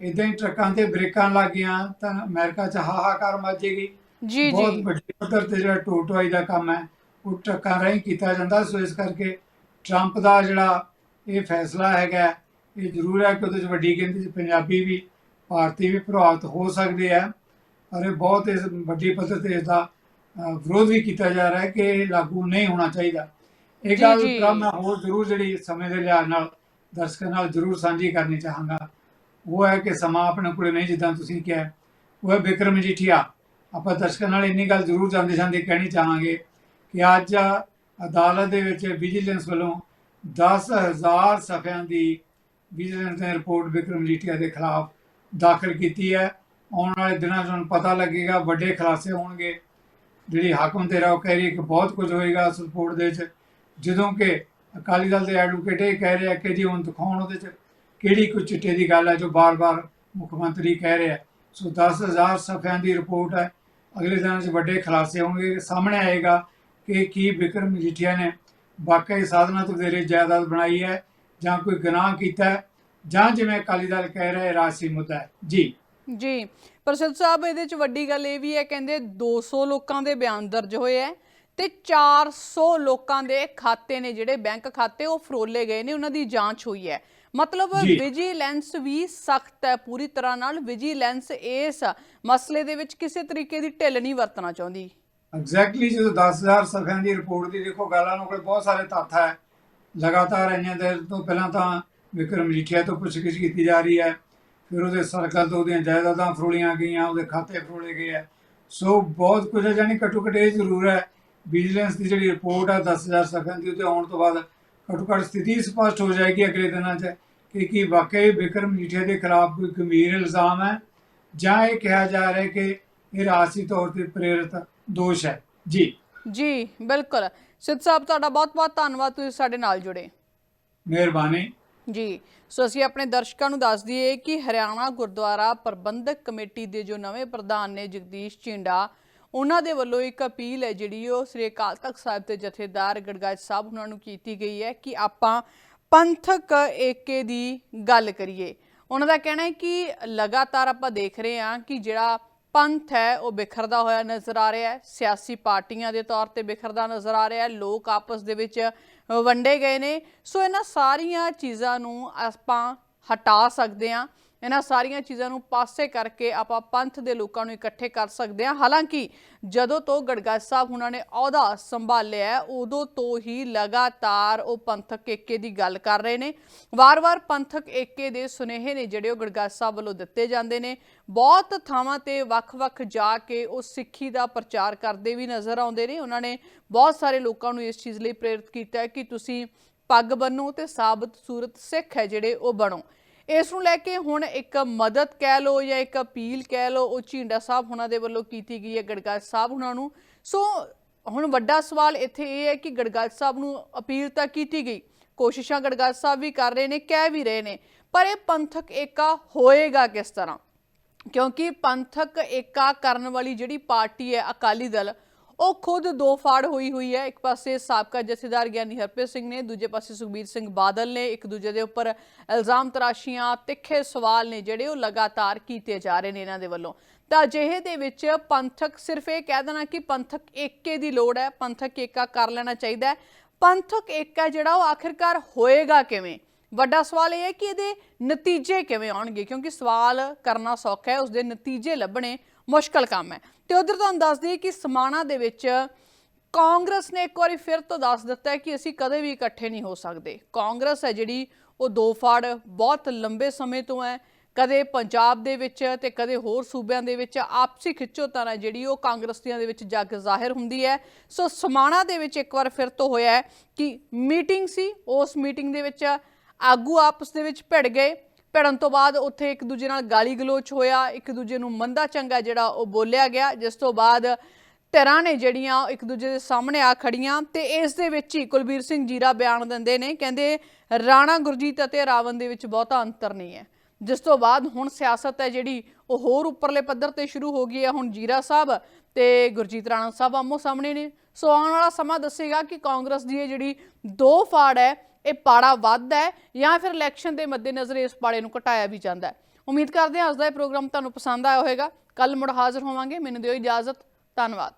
ਇਦਾਂ ਹੀ ਟਰੱਕਾਂ ਤੇ ਬ੍ਰੇਕਾਂ ਲੱਗ ਗਈਆਂ ਤਾਂ ਅਮਰੀਕਾ 'ਚ ਹਾਹਾਕਾਰ ਮਚ ਜਾਏਗੀ। ਜੀ ਬਹੁਤ ਜੀ ਵੱਡੀ ਪੱਧਰ ਤੇ ਜਿਹੜਾ ਟੋਟਵਾਈ ਦਾ ਕੰਮ ਹੈ ਉਹ ਟਰੱਕਾਂ ਰਾਹੀਂ ਕੀਤਾ ਜਾਂਦਾ। ਸੋ ਇਸ ਕਰਕੇ ਟਰੰਪ ਦਾ ਜਿਹੜਾ ਇਹ ਫੈਸਲਾ ਹੈਗਾ ਇਹ ਜ਼ਰੂਰ ਹੈ ਕਿ ਉਹਦੇ 'ਚ ਵੱਡੀ ਗਿਣਤੀ 'ਚ ਪੰਜਾਬੀ ਵੀ ਭਾਰਤੀ ਵੀ ਪ੍ਰਭਾਵਿਤ ਹੋ ਸਕਦੇ ਆ। ਪਰ ਇਹ ਬਹੁਤ ਇਸ ਵੱਡੀ ਪੱਧਰ ਤੇ ਇਸ ਦਾ ਵਿਰੋਧ ਵੀ ਕੀਤਾ ਜਾ ਰਿਹਾ ਹੈ ਕਿ ਇਹ ਲਾਗੂ ਨਹੀਂ ਹੋਣਾ ਚਾਹੀਦਾ। ਇਹ ਗੱਲ। ਟਰੰਪ ਮੈਂ ਹੋਰ ਜ਼ਰੂਰ ਜਿਹੜੀ ਸਮੇਂ ਦੇ ਲਿਹਾਜ਼ ਨਾਲ ਦਰਸ਼ਕਾਂ ਨਾਲ ਜ਼ਰੂਰ ਸਾਂਝੀ ਕਰਨੀ ਚਾਹਾਂਗਾ। ਉਹ ਹੈ ਕਿ ਸਮਾਂ ਆਪਣੇ ਕੋਲ ਨਹੀਂ ਜਿੱਦਾਂ ਤੁਸੀਂ ਕਿਹਾ। ਉਹ ਹੈ ਬਿਕਰਮ ਮਜੀਠੀਆ ਆਪਾਂ ਦਰਸ਼ਕਾਂ ਨਾਲ ਇੰਨੀ ਗੱਲ ਜ਼ਰੂਰ ਜਾਂਦੇ ਜਾਂਦੇ ਕਹਿਣੀ ਚਾਹਾਂਗੇ ਕਿ ਅੱਜ ਅਦਾਲਤ ਦੇ ਵਿੱਚ ਵਿਜੀਲੈਂਸ ਵੱਲੋਂ 10000 ਸਫ਼ਿਆਂ ਦੀ ਵਿਜੀਲੈਂਸ ਨੇ ਰਿਪੋਰਟ ਵਿਕਰਮ ਮਜੀਠੀਆ ਦੇ ਖਿਲਾਫ ਦਾਖਲ ਕੀਤੀ ਹੈ। ਆਉਣ ਵਾਲੇ ਦਿਨਾਂ 'ਚ ਤੁਹਾਨੂੰ ਪਤਾ ਲੱਗੇਗਾ, ਵੱਡੇ ਖੁਲਾਸੇ ਹੋਣਗੇ। ਜਿਹੜੀ ਹਾਕਮ ਤੇਰਾ ਉਹ ਕਹਿ ਰਹੀ ਹੈ ਕਿ ਬਹੁਤ ਕੁਝ ਹੋਏਗਾ ਉਸ ਰਿਪੋਰਟ ਦੇ ਵਿੱਚ। ਜਦੋਂ ਕਿ ਅਕਾਲੀ ਦਲ ਦੇ ਐਡਵੋਕੇਟ ਇਹ ਕਹਿ ਰਿਹਾ ਕਿ ਜੀ ਹੁਣ ਦਿਖਾਉਣ ਉਹਦੇ 'ਚ ਕਿਹੜੀ ਕੋਈ ਚਿੱਟੇ ਦੀ ਗੱਲ ਹੈ ਜੋ ਬਾਰ-ਬਾਰ ਮੁੱਖ ਮੰਤਰੀ ਕਹਿ ਰਿਹਾ। ਸੋ 10000 ਸਫ਼ਿਆਂ ਦੀ ਰਿਪੋਰਟ ਹੈ। ਅਗਲੇ ਦਿਨਾਂ 'ਚ ਵੱਡੇ ਖੁਲਾਸੇ ਹੋਣਗੇ। ਸਾਹਮਣੇ ਆਏਗਾ ਕਿ ਕੀ ਵਿਕਰਮ ਮਜੀਠੀਆ ਨੇ ਵਾਕਈ ਸਾਧਨਾ ਤੋਂ ਵਧੇਰੇ ਜਾਇਦਾਦ ਬਣਾਈ ਹੈ ਜਾਂ ਕੋਈ ਗੁਨਾਹ ਕੀਤਾ ਜਾਂ ਜਿਵੇਂ ਅਕਾਲੀ ਦਲ ਕਹਿ ਰਿਹਾ ਹੈ ਰਾਜਸੀ ਮੁੱਦਾ ਜੀ। ਜੀ ਪ੍ਰਸਿੱਧ ਸਾਹਿਬ ਇਹਦੇ ਚ ਵੱਡੀ ਗੱਲ ਇਹ ਵੀ ਹੈ ਕਹਿੰਦੇ 200 ਲੋਕਾਂ ਦੇ ਬਿਆਨ ਦਰਜ ਹੋਏ ਐ ਤੇ 400 ਲੋਕਾਂ ਦੇ ਖਾਤੇ ਨੇ ਜਿਹੜੇ ਬੈਂਕ ਖਾਤੇ ਉਹ ਫਰੋਲੇ ਗਏ ਨੇ ਉਹਨਾਂ ਦੀ ਜਾਂਚ ਹੋਈ ਹੈ। ਮਤਲਬ। ਵਿਜੀਲੈਂਸ ਵੀ ਸਖਤ ਹੈ ਪੂਰੀ ਤਰ੍ਹਾਂ ਨਾਲ ਵਿਜੀਲੈਂਸ ਇਸ ਮਸਲੇ ਦੇ ਵਿੱਚ ਕਿਸੇ ਤਰੀਕੇ ਦੀ ਢਿੱਲ ਨਹੀਂ ਵਰਤਣਾ ਚਾਹੁੰਦੀ। ਐਗਜ਼ੈਕਟਲੀ ਜਦੋਂ 10000 ਸਫ਼ਿਆਂ ਦੀ ਰਿਪੋਰਟ ਦੀ ਦੇਖੋ, ਗੱਲਾਂ ਨੂੰ ਕੋਲ ਬਹੁਤ ਸਾਰੇ ਤੱਥ ਹੈ। ਲਗਾਤਾਰ ਇੰਨੇ ਦਿਨ ਤੋਂ ਪਹਿਲਾਂ ਤਾਂ ਵਿਕਰਮ ਮਜੀਠੀਆ ਤੋਂ ਪੁੱਛਗਿੱਛ ਕੀਤੀ ਜਾ ਰਹੀ ਹੈ। ਫਿਰ ਉਹਦੇ ਸਰਕਲ ਤੋਂ ਉਹਦੀਆਂ ਜਾਇਦਾਦਾਂ ਫਰੋਲੀਆਂ ਗਈਆਂ, ਉਹਦੇ ਖਾਤੇ ਫਰੋਲੇ ਗਏ ਹੈ। ਸੋ ਬਹੁਤ ਕੁਝ ਹੈ ਜਾਨੀ ਘੱਟੋ ਘੱਟ ਇਹ ਜ਼ਰੂਰ ਹੈ ਵਿਜੀਲੈਂਸ ਦੀ ਜਿਹੜੀ ਰਿਪੋਰਟ ਹੈ 10000 ਸਫ਼ਿਆਂ ਦੀ, ਉਹਦੇ ਆਉਣ ਤੋਂ ਬਾਅਦ ਘੱਟੋ ਘੱਟ ਸਥਿਤੀ ਸਪਸ਼ਟ ਹੋ ਜਾਏਗੀ ਅਗਲੇ ਦਿਨਾਂ 'ਚ, ਕਿ ਕੀ ਵਾਕਈ ਵਿਕਰਮ ਮਜੀਠੀਆ ਦੇ ਖਿਲਾਫ ਕੋਈ ਗੰਭੀਰ ਇਲਜ਼ਾਮ ਹੈ, ਜਾਂ ਇਹ ਕਿਹਾ ਜਾ ਰਿਹਾ ਕਿ ਇਹ ਰਾਸ਼ੀ ਤੌਰ ਤੇ ਪ੍ਰੇਰਿਤ ਦੋਸ਼ ਹੈ। ਜੀ। ਜੀ ਬਿਲਕੁਲ। ਸਿੱਧ ਸਾਹਿਬ ਤੁਹਾਡਾ ਬਹੁਤ-ਬਹੁਤ ਧੰਨਵਾਦ ਤੁਸੀਂ ਸਾਡੇ ਨਾਲ ਜੁੜੇ। ਮਿਹਰਬਾਨੀ। ਜੀ ਸੋ ਅਸੀਂ ਆਪਣੇ ਦਰਸ਼ਕਾਂ ਨੂੰ ਦੱਸ ਦਈਏ ਕਿ ਹਰਿਆਣਾ ਗੁਰਦੁਆਰਾ ਪ੍ਰਬੰਧਕ ਕਮੇਟੀ ਦੇ ਜੋ ਨਵੇਂ ਪ੍ਰਧਾਨ ਨੇ ਜਗਦੀਸ਼ ਝਿੰਡਾ ਉਹਨਾਂ ਦੇ ਵੱਲੋਂ ਇੱਕ ਅਪੀਲ ਹੈ ਜਿਹੜੀ ਉਹ ਸ੍ਰੀ ਅਕਾਲ ਤਖਤ ਸਾਹਿਬ ਦੇ ਜਥੇਦਾਰ ਗੜਗਾਜ ਸਾਹਿਬ ਉਹਨਾਂ ਨੂੰ ਕੀਤੀ ਗਈ ਹੈ ਕਿ ਆਪਾਂ ਪੰਥਕ ਏਕੇ ਦੀ ਗੱਲ ਕਰੀਏ। ਉਹਨਾਂ ਦਾ ਕਹਿਣਾ ਹੈ ਕਿ ਲਗਾਤਾਰ ਆਪਾਂ ਦੇਖ ਰਹੇ ਹਾਂ ਕਿ ਜਿਹੜਾ ਪੰਥ ਹੈ, ਉਹ ਬਿਖਰਦਾ ਹੋਇਆ ਨਜ਼ਰ ਆ ਰਿਹਾ ਹੈ। ਸਿਆਸੀ ਪਾਰਟੀਆਂ ਦੇ ਤੌਰ ਤੇ ਬਿਖਰਦਾ ਨਜ਼ਰ ਆ ਰਿਹਾ ਹੈ। ਲੋਕ ਆਪਸ ਦੇ ਵਿੱਚ ਵੰਡੇ ਗਏ ਨੇ। ਸੋ ਇਹਨਾਂ ਸਾਰੀਆਂ ਚੀਜ਼ਾਂ ਨੂੰ ਆਪਾਂ ਹਟਾ ਸਕਦੇ ਹਾਂ। ਇਹਨਾਂ ਸਾਰੀਆਂ ਚੀਜ਼ਾਂ ਨੂੰ ਪਾਸੇ ਕਰਕੇ ਆਪਾਂ ਪੰਥ ਦੇ ਲੋਕਾਂ ਨੂੰ ਇਕੱਠੇ ਕਰ ਸਕਦੇ ਹਾਂ। ਹਾਲਾਂਕਿ ਜਦੋਂ ਤੋਂ ਗੜਗੜ ਸਾਹਿਬ ਉਹਨਾਂ ਨੇ ਅਹੁਦਾ ਸੰਭਾਲਿਆ ਉਦੋਂ ਤੋਂ ਹੀ ਲਗਾਤਾਰ ਉਹ ਪੰਥਕ ਏਕੇ ਦੀ ਗੱਲ ਕਰ ਰਹੇ ਨੇ। ਵਾਰ-ਵਾਰ ਪੰਥਕ ਏਕੇ ਦੇ ਸੁਨੇਹੇ ਨੇ ਜਿਹੜੇ ਉਹ ਗੜਗੜ ਸਾਹਿਬ ਵੱਲੋਂ ਦਿੱਤੇ ਜਾਂਦੇ ਨੇ। ਬਹੁਤ ਥਾਵਾਂ ਤੇ ਵੱਖ-ਵੱਖ ਜਾ ਕੇ ਉਹ ਸਿੱਖੀ ਦਾ ਪ੍ਰਚਾਰ ਕਰਦੇ ਵੀ ਨਜ਼ਰ ਆਉਂਦੇ ਨੇ। ਉਹਨਾਂ ਨੇ ਬਹੁਤ ਸਾਰੇ ਲੋਕਾਂ ਨੂੰ ਇਸ ਚੀਜ਼ ਲਈ ਪ੍ਰੇਰਿਤ ਕੀਤਾ ਕਿ ਤੁਸੀਂ ਪੱਗ ਬੰਨੋ ਤੇ ਸਾਬਤ ਸੂਰਤ ਸਿੱਖ ਹੈ ਜਿਹੜੇ ਉਹ ਬਣੋ। ਇਸ ਨੂੰ ਲੈ ਕੇ ਹੁਣ ਇੱਕ ਮਦਦ ਕਹਿ ਲੋ ਜਾਂ ਇੱਕ ਅਪੀਲ ਕਹਿ ਲੋ ਉਹ ਝਿੰਡਾ ਸਾਹਿਬ ਉਹਨਾਂ ਦੇ ਵੱਲੋਂ ਕੀਤੀ ਗਈ ਹੈ ਗੜਗਾਜ ਸਾਹਿਬ ਉਹਨਾਂ ਨੂੰ। ਸੋ ਹੁਣ ਵੱਡਾ ਸਵਾਲ ਇੱਥੇ ਇਹ ਹੈ ਕਿ ਗੜਗਾਜ ਸਾਹਿਬ ਨੂੰ ਅਪੀਲ ਤਾਂ ਕੀਤੀ ਗਈ। ਕੋਸ਼ਿਸ਼ਾਂ ਗੜਗਾਜ ਸਾਹਿਬ ਵੀ ਕਰ ਰਹੇ ਨੇ, ਕਹਿ ਵੀ ਰਹੇ ਨੇ। ਪਰ ਇਹ ਪੰਥਕ ਏਕਾ ਹੋਏਗਾ ਕਿਸ ਤਰ੍ਹਾਂ? ਕਿਉਂਕਿ ਪੰਥਕ ਏਕਾ ਕਰਨ ਵਾਲੀ ਜਿਹੜੀ ਪਾਰਟੀ ਹੈ ਅਕਾਲੀ ਦਲ ਉਹ ਖੁਦ ਦੋ ਫਾੜ ਹੋਈ ਹੋਈ ਹੈ। ਇੱਕ ਪਾਸੇ ਸਾਬਕਾ ਜਥੇਦਾਰ ਗਿਆਨੀ ਹਰਪ੍ਰੀਤ ਸਿੰਘ ਨੇ, ਦੂਜੇ ਪਾਸੇ ਸੁਖਬੀਰ ਸਿੰਘ ਬਾਦਲ ਨੇ, ਇੱਕ ਦੂਜੇ ਦੇ ਉੱਪਰ ਇਲਜ਼ਾਮ ਤਰਾਸ਼ੀਆਂ, ਤਿੱਖੇ ਸਵਾਲ ਨੇ ਜਿਹੜੇ ਉਹ ਲਗਾਤਾਰ ਕੀਤੇ ਜਾ ਰਹੇ ਨੇ ਇਹਨਾਂ ਦੇ ਵੱਲੋਂ। ਤਾਂ ਅਜਿਹੇ ਦੇ ਵਿੱਚ ਪੰਥਕ, ਸਿਰਫ ਇਹ ਕਹਿ ਦੇਣਾ ਕਿ ਪੰਥਕ ਏਕੇ ਦੀ ਲੋੜ ਹੈ। ਪੰਥਕ ਏਕਾ ਕਰ ਲੈਣਾ ਚਾਹੀਦਾ ਪੰਥਕ ਏਕਾ ਜਿਹੜਾ ਉਹ ਆਖਿਰਕਾਰ ਹੋਏਗਾ ਕਿਵੇਂ? ਵੱਡਾ ਸਵਾਲ ਇਹ ਹੈ ਕਿ ਇਹਦੇ ਨਤੀਜੇ ਕਿਵੇਂ ਆਉਣਗੇ? ਕਿਉਂਕਿ ਸਵਾਲ ਕਰਨਾ ਸੌਖਾ ਹੈ, ਉਸਦੇ ਨਤੀਜੇ ਲੱਭਣੇ ਮੁਸ਼ਕਲ ਕੰਮ ਹੈ। ਤੇ ਉਧਰ ਤੁਹਾਨੂੰ ਦੱਸ ਦਈਏ ਕਿ ਸਮਾਣਾ ਦੇ ਵਿੱਚ ਕਾਂਗਰਸ ਨੇ ਇੱਕ ਵਾਰੀ ਫਿਰ ਤੋਂ ਦੱਸ ਦਿੱਤਾ ਕਿ ਅਸੀਂ ਕਦੇ ਵੀ ਇਕੱਠੇ ਨਹੀਂ ਹੋ ਸਕਦੇ। ਕਾਂਗਰਸ ਹੈ ਜਿਹੜੀ, ਉਹ ਦੋ ਫਾੜ ਬਹੁਤ ਲੰਬੇ ਸਮੇਂ ਤੋਂ ਹੈ। ਕਦੇ ਪੰਜਾਬ ਦੇ ਵਿੱਚ ਤੇ ਕਦੇ ਹੋਰ ਸੂਬਿਆਂ ਦੇ ਵਿੱਚ ਆਪਸੀ ਖਿੱਚੋਤਾਣਾ ਜਿਹੜੀ, ਉਹ ਕਾਂਗਰਸੀਆਂ ਦੇ ਵਿੱਚ ਜੱਗ ਜ਼ਾਹਿਰ ਹੁੰਦੀ ਹੈ। ਸੋ ਸਮਾਣਾ ਦੇ ਵਿੱਚ ਇੱਕ ਵਾਰ ਫਿਰ ਤੋਂ ਹੋਇਆ ਕਿ ਮੀਟਿੰਗ ਸੀ। ਉਸ ਮੀਟਿੰਗ ਦੇ ਵਿੱਚ ਆਗੂ ਆਪਸ ਦੇ ਵਿੱਚ ਭਿੜ ਗਏ। ਭਿੜਨ ਤੋਂ ਬਾਅਦ ਉੱਥੇ ਇੱਕ ਦੂਜੇ ਨਾਲ ਗਾਲੀ ਗਲੋਚ ਹੋਇਆ, ਇੱਕ ਦੂਜੇ ਨੂੰ ਮੰਦਾ ਚੰਗਾ ਜਿਹੜਾ ਉਹ ਬੋਲਿਆ ਗਿਆ। ਜਿਸ ਤੋਂ ਬਾਅਦ ਧਿਰਾਂ ਨੇ ਜਿਹੜੀਆਂ ਉਹ ਇੱਕ ਦੂਜੇ ਦੇ ਸਾਹਮਣੇ ਆ ਖੜੀਆਂ ਤੇ ਇਸ ਦੇ ਵਿੱਚ ਹੀ ਕੁਲਬੀਰ ਸਿੰਘ ਜੀਰਾ ਬਿਆਨ ਦਿੰਦੇ ਨੇ, ਕਹਿੰਦੇ ਰਾਣਾ ਗੁਰਜੀਤ ਅਤੇ ਰਾਵਣ ਦੇ ਵਿੱਚ ਬਹੁਤਾ ਅੰਤਰ ਨਹੀਂ ਹੈ। ਜਿਸ ਤੋਂ ਬਾਅਦ ਹੁਣ ਸਿਆਸਤ ਹੈ ਜਿਹੜੀ, ਉਹ ਹੋਰ ਉੱਪਰਲੇ ਪੱਧਰ ਤੇ ਸ਼ੁਰੂ ਹੋ ਗਈ ਹੈ। ਹੁਣ ਜੀਰਾ ਸਾਹਿਬ ਤੇ ਗੁਰਜੀਤ ਰਾਣਾ ਸਾਹਿਬ ਆਮੋ ਸਾਹਮਣੇ ਨੇ। ਸੋ ਆਉਣ ਵਾਲਾ ਸਮਾਂ ਦੱਸੇਗਾ ਕਿ ਕਾਂਗਰਸ ਦੀ ਇਹ ਜਿਹੜੀ ਦੋ ਫਾੜ ਹੈ, ਇਹ ਪਾੜਾ ਵੱਧਦਾ ਹੈ ਜਾਂ ਫਿਰ ਇਲੈਕਸ਼ਨ ਦੇ ਮੱਦੇਨਜ਼ਰ ਇਸ ਪਾੜੇ ਨੂੰ ਘਟਾਇਆ ਵੀ ਜਾਂਦਾ ਹੈ। ਉਮੀਦ ਕਰਦੇ ਹਾਂ ਅੱਜ ਦਾ ਇਹ ਪ੍ਰੋਗਰਾਮ ਤੁਹਾਨੂੰ ਪਸੰਦ ਆਇਆ ਹੋਵੇਗਾ। ਕੱਲ ਮੁੜ ਹਾਜ਼ਰ ਹੋਵਾਂਗੇ। ਮੈਨੂੰ ਦਿਓ ਇਜਾਜ਼ਤ। ਧੰਨਵਾਦ।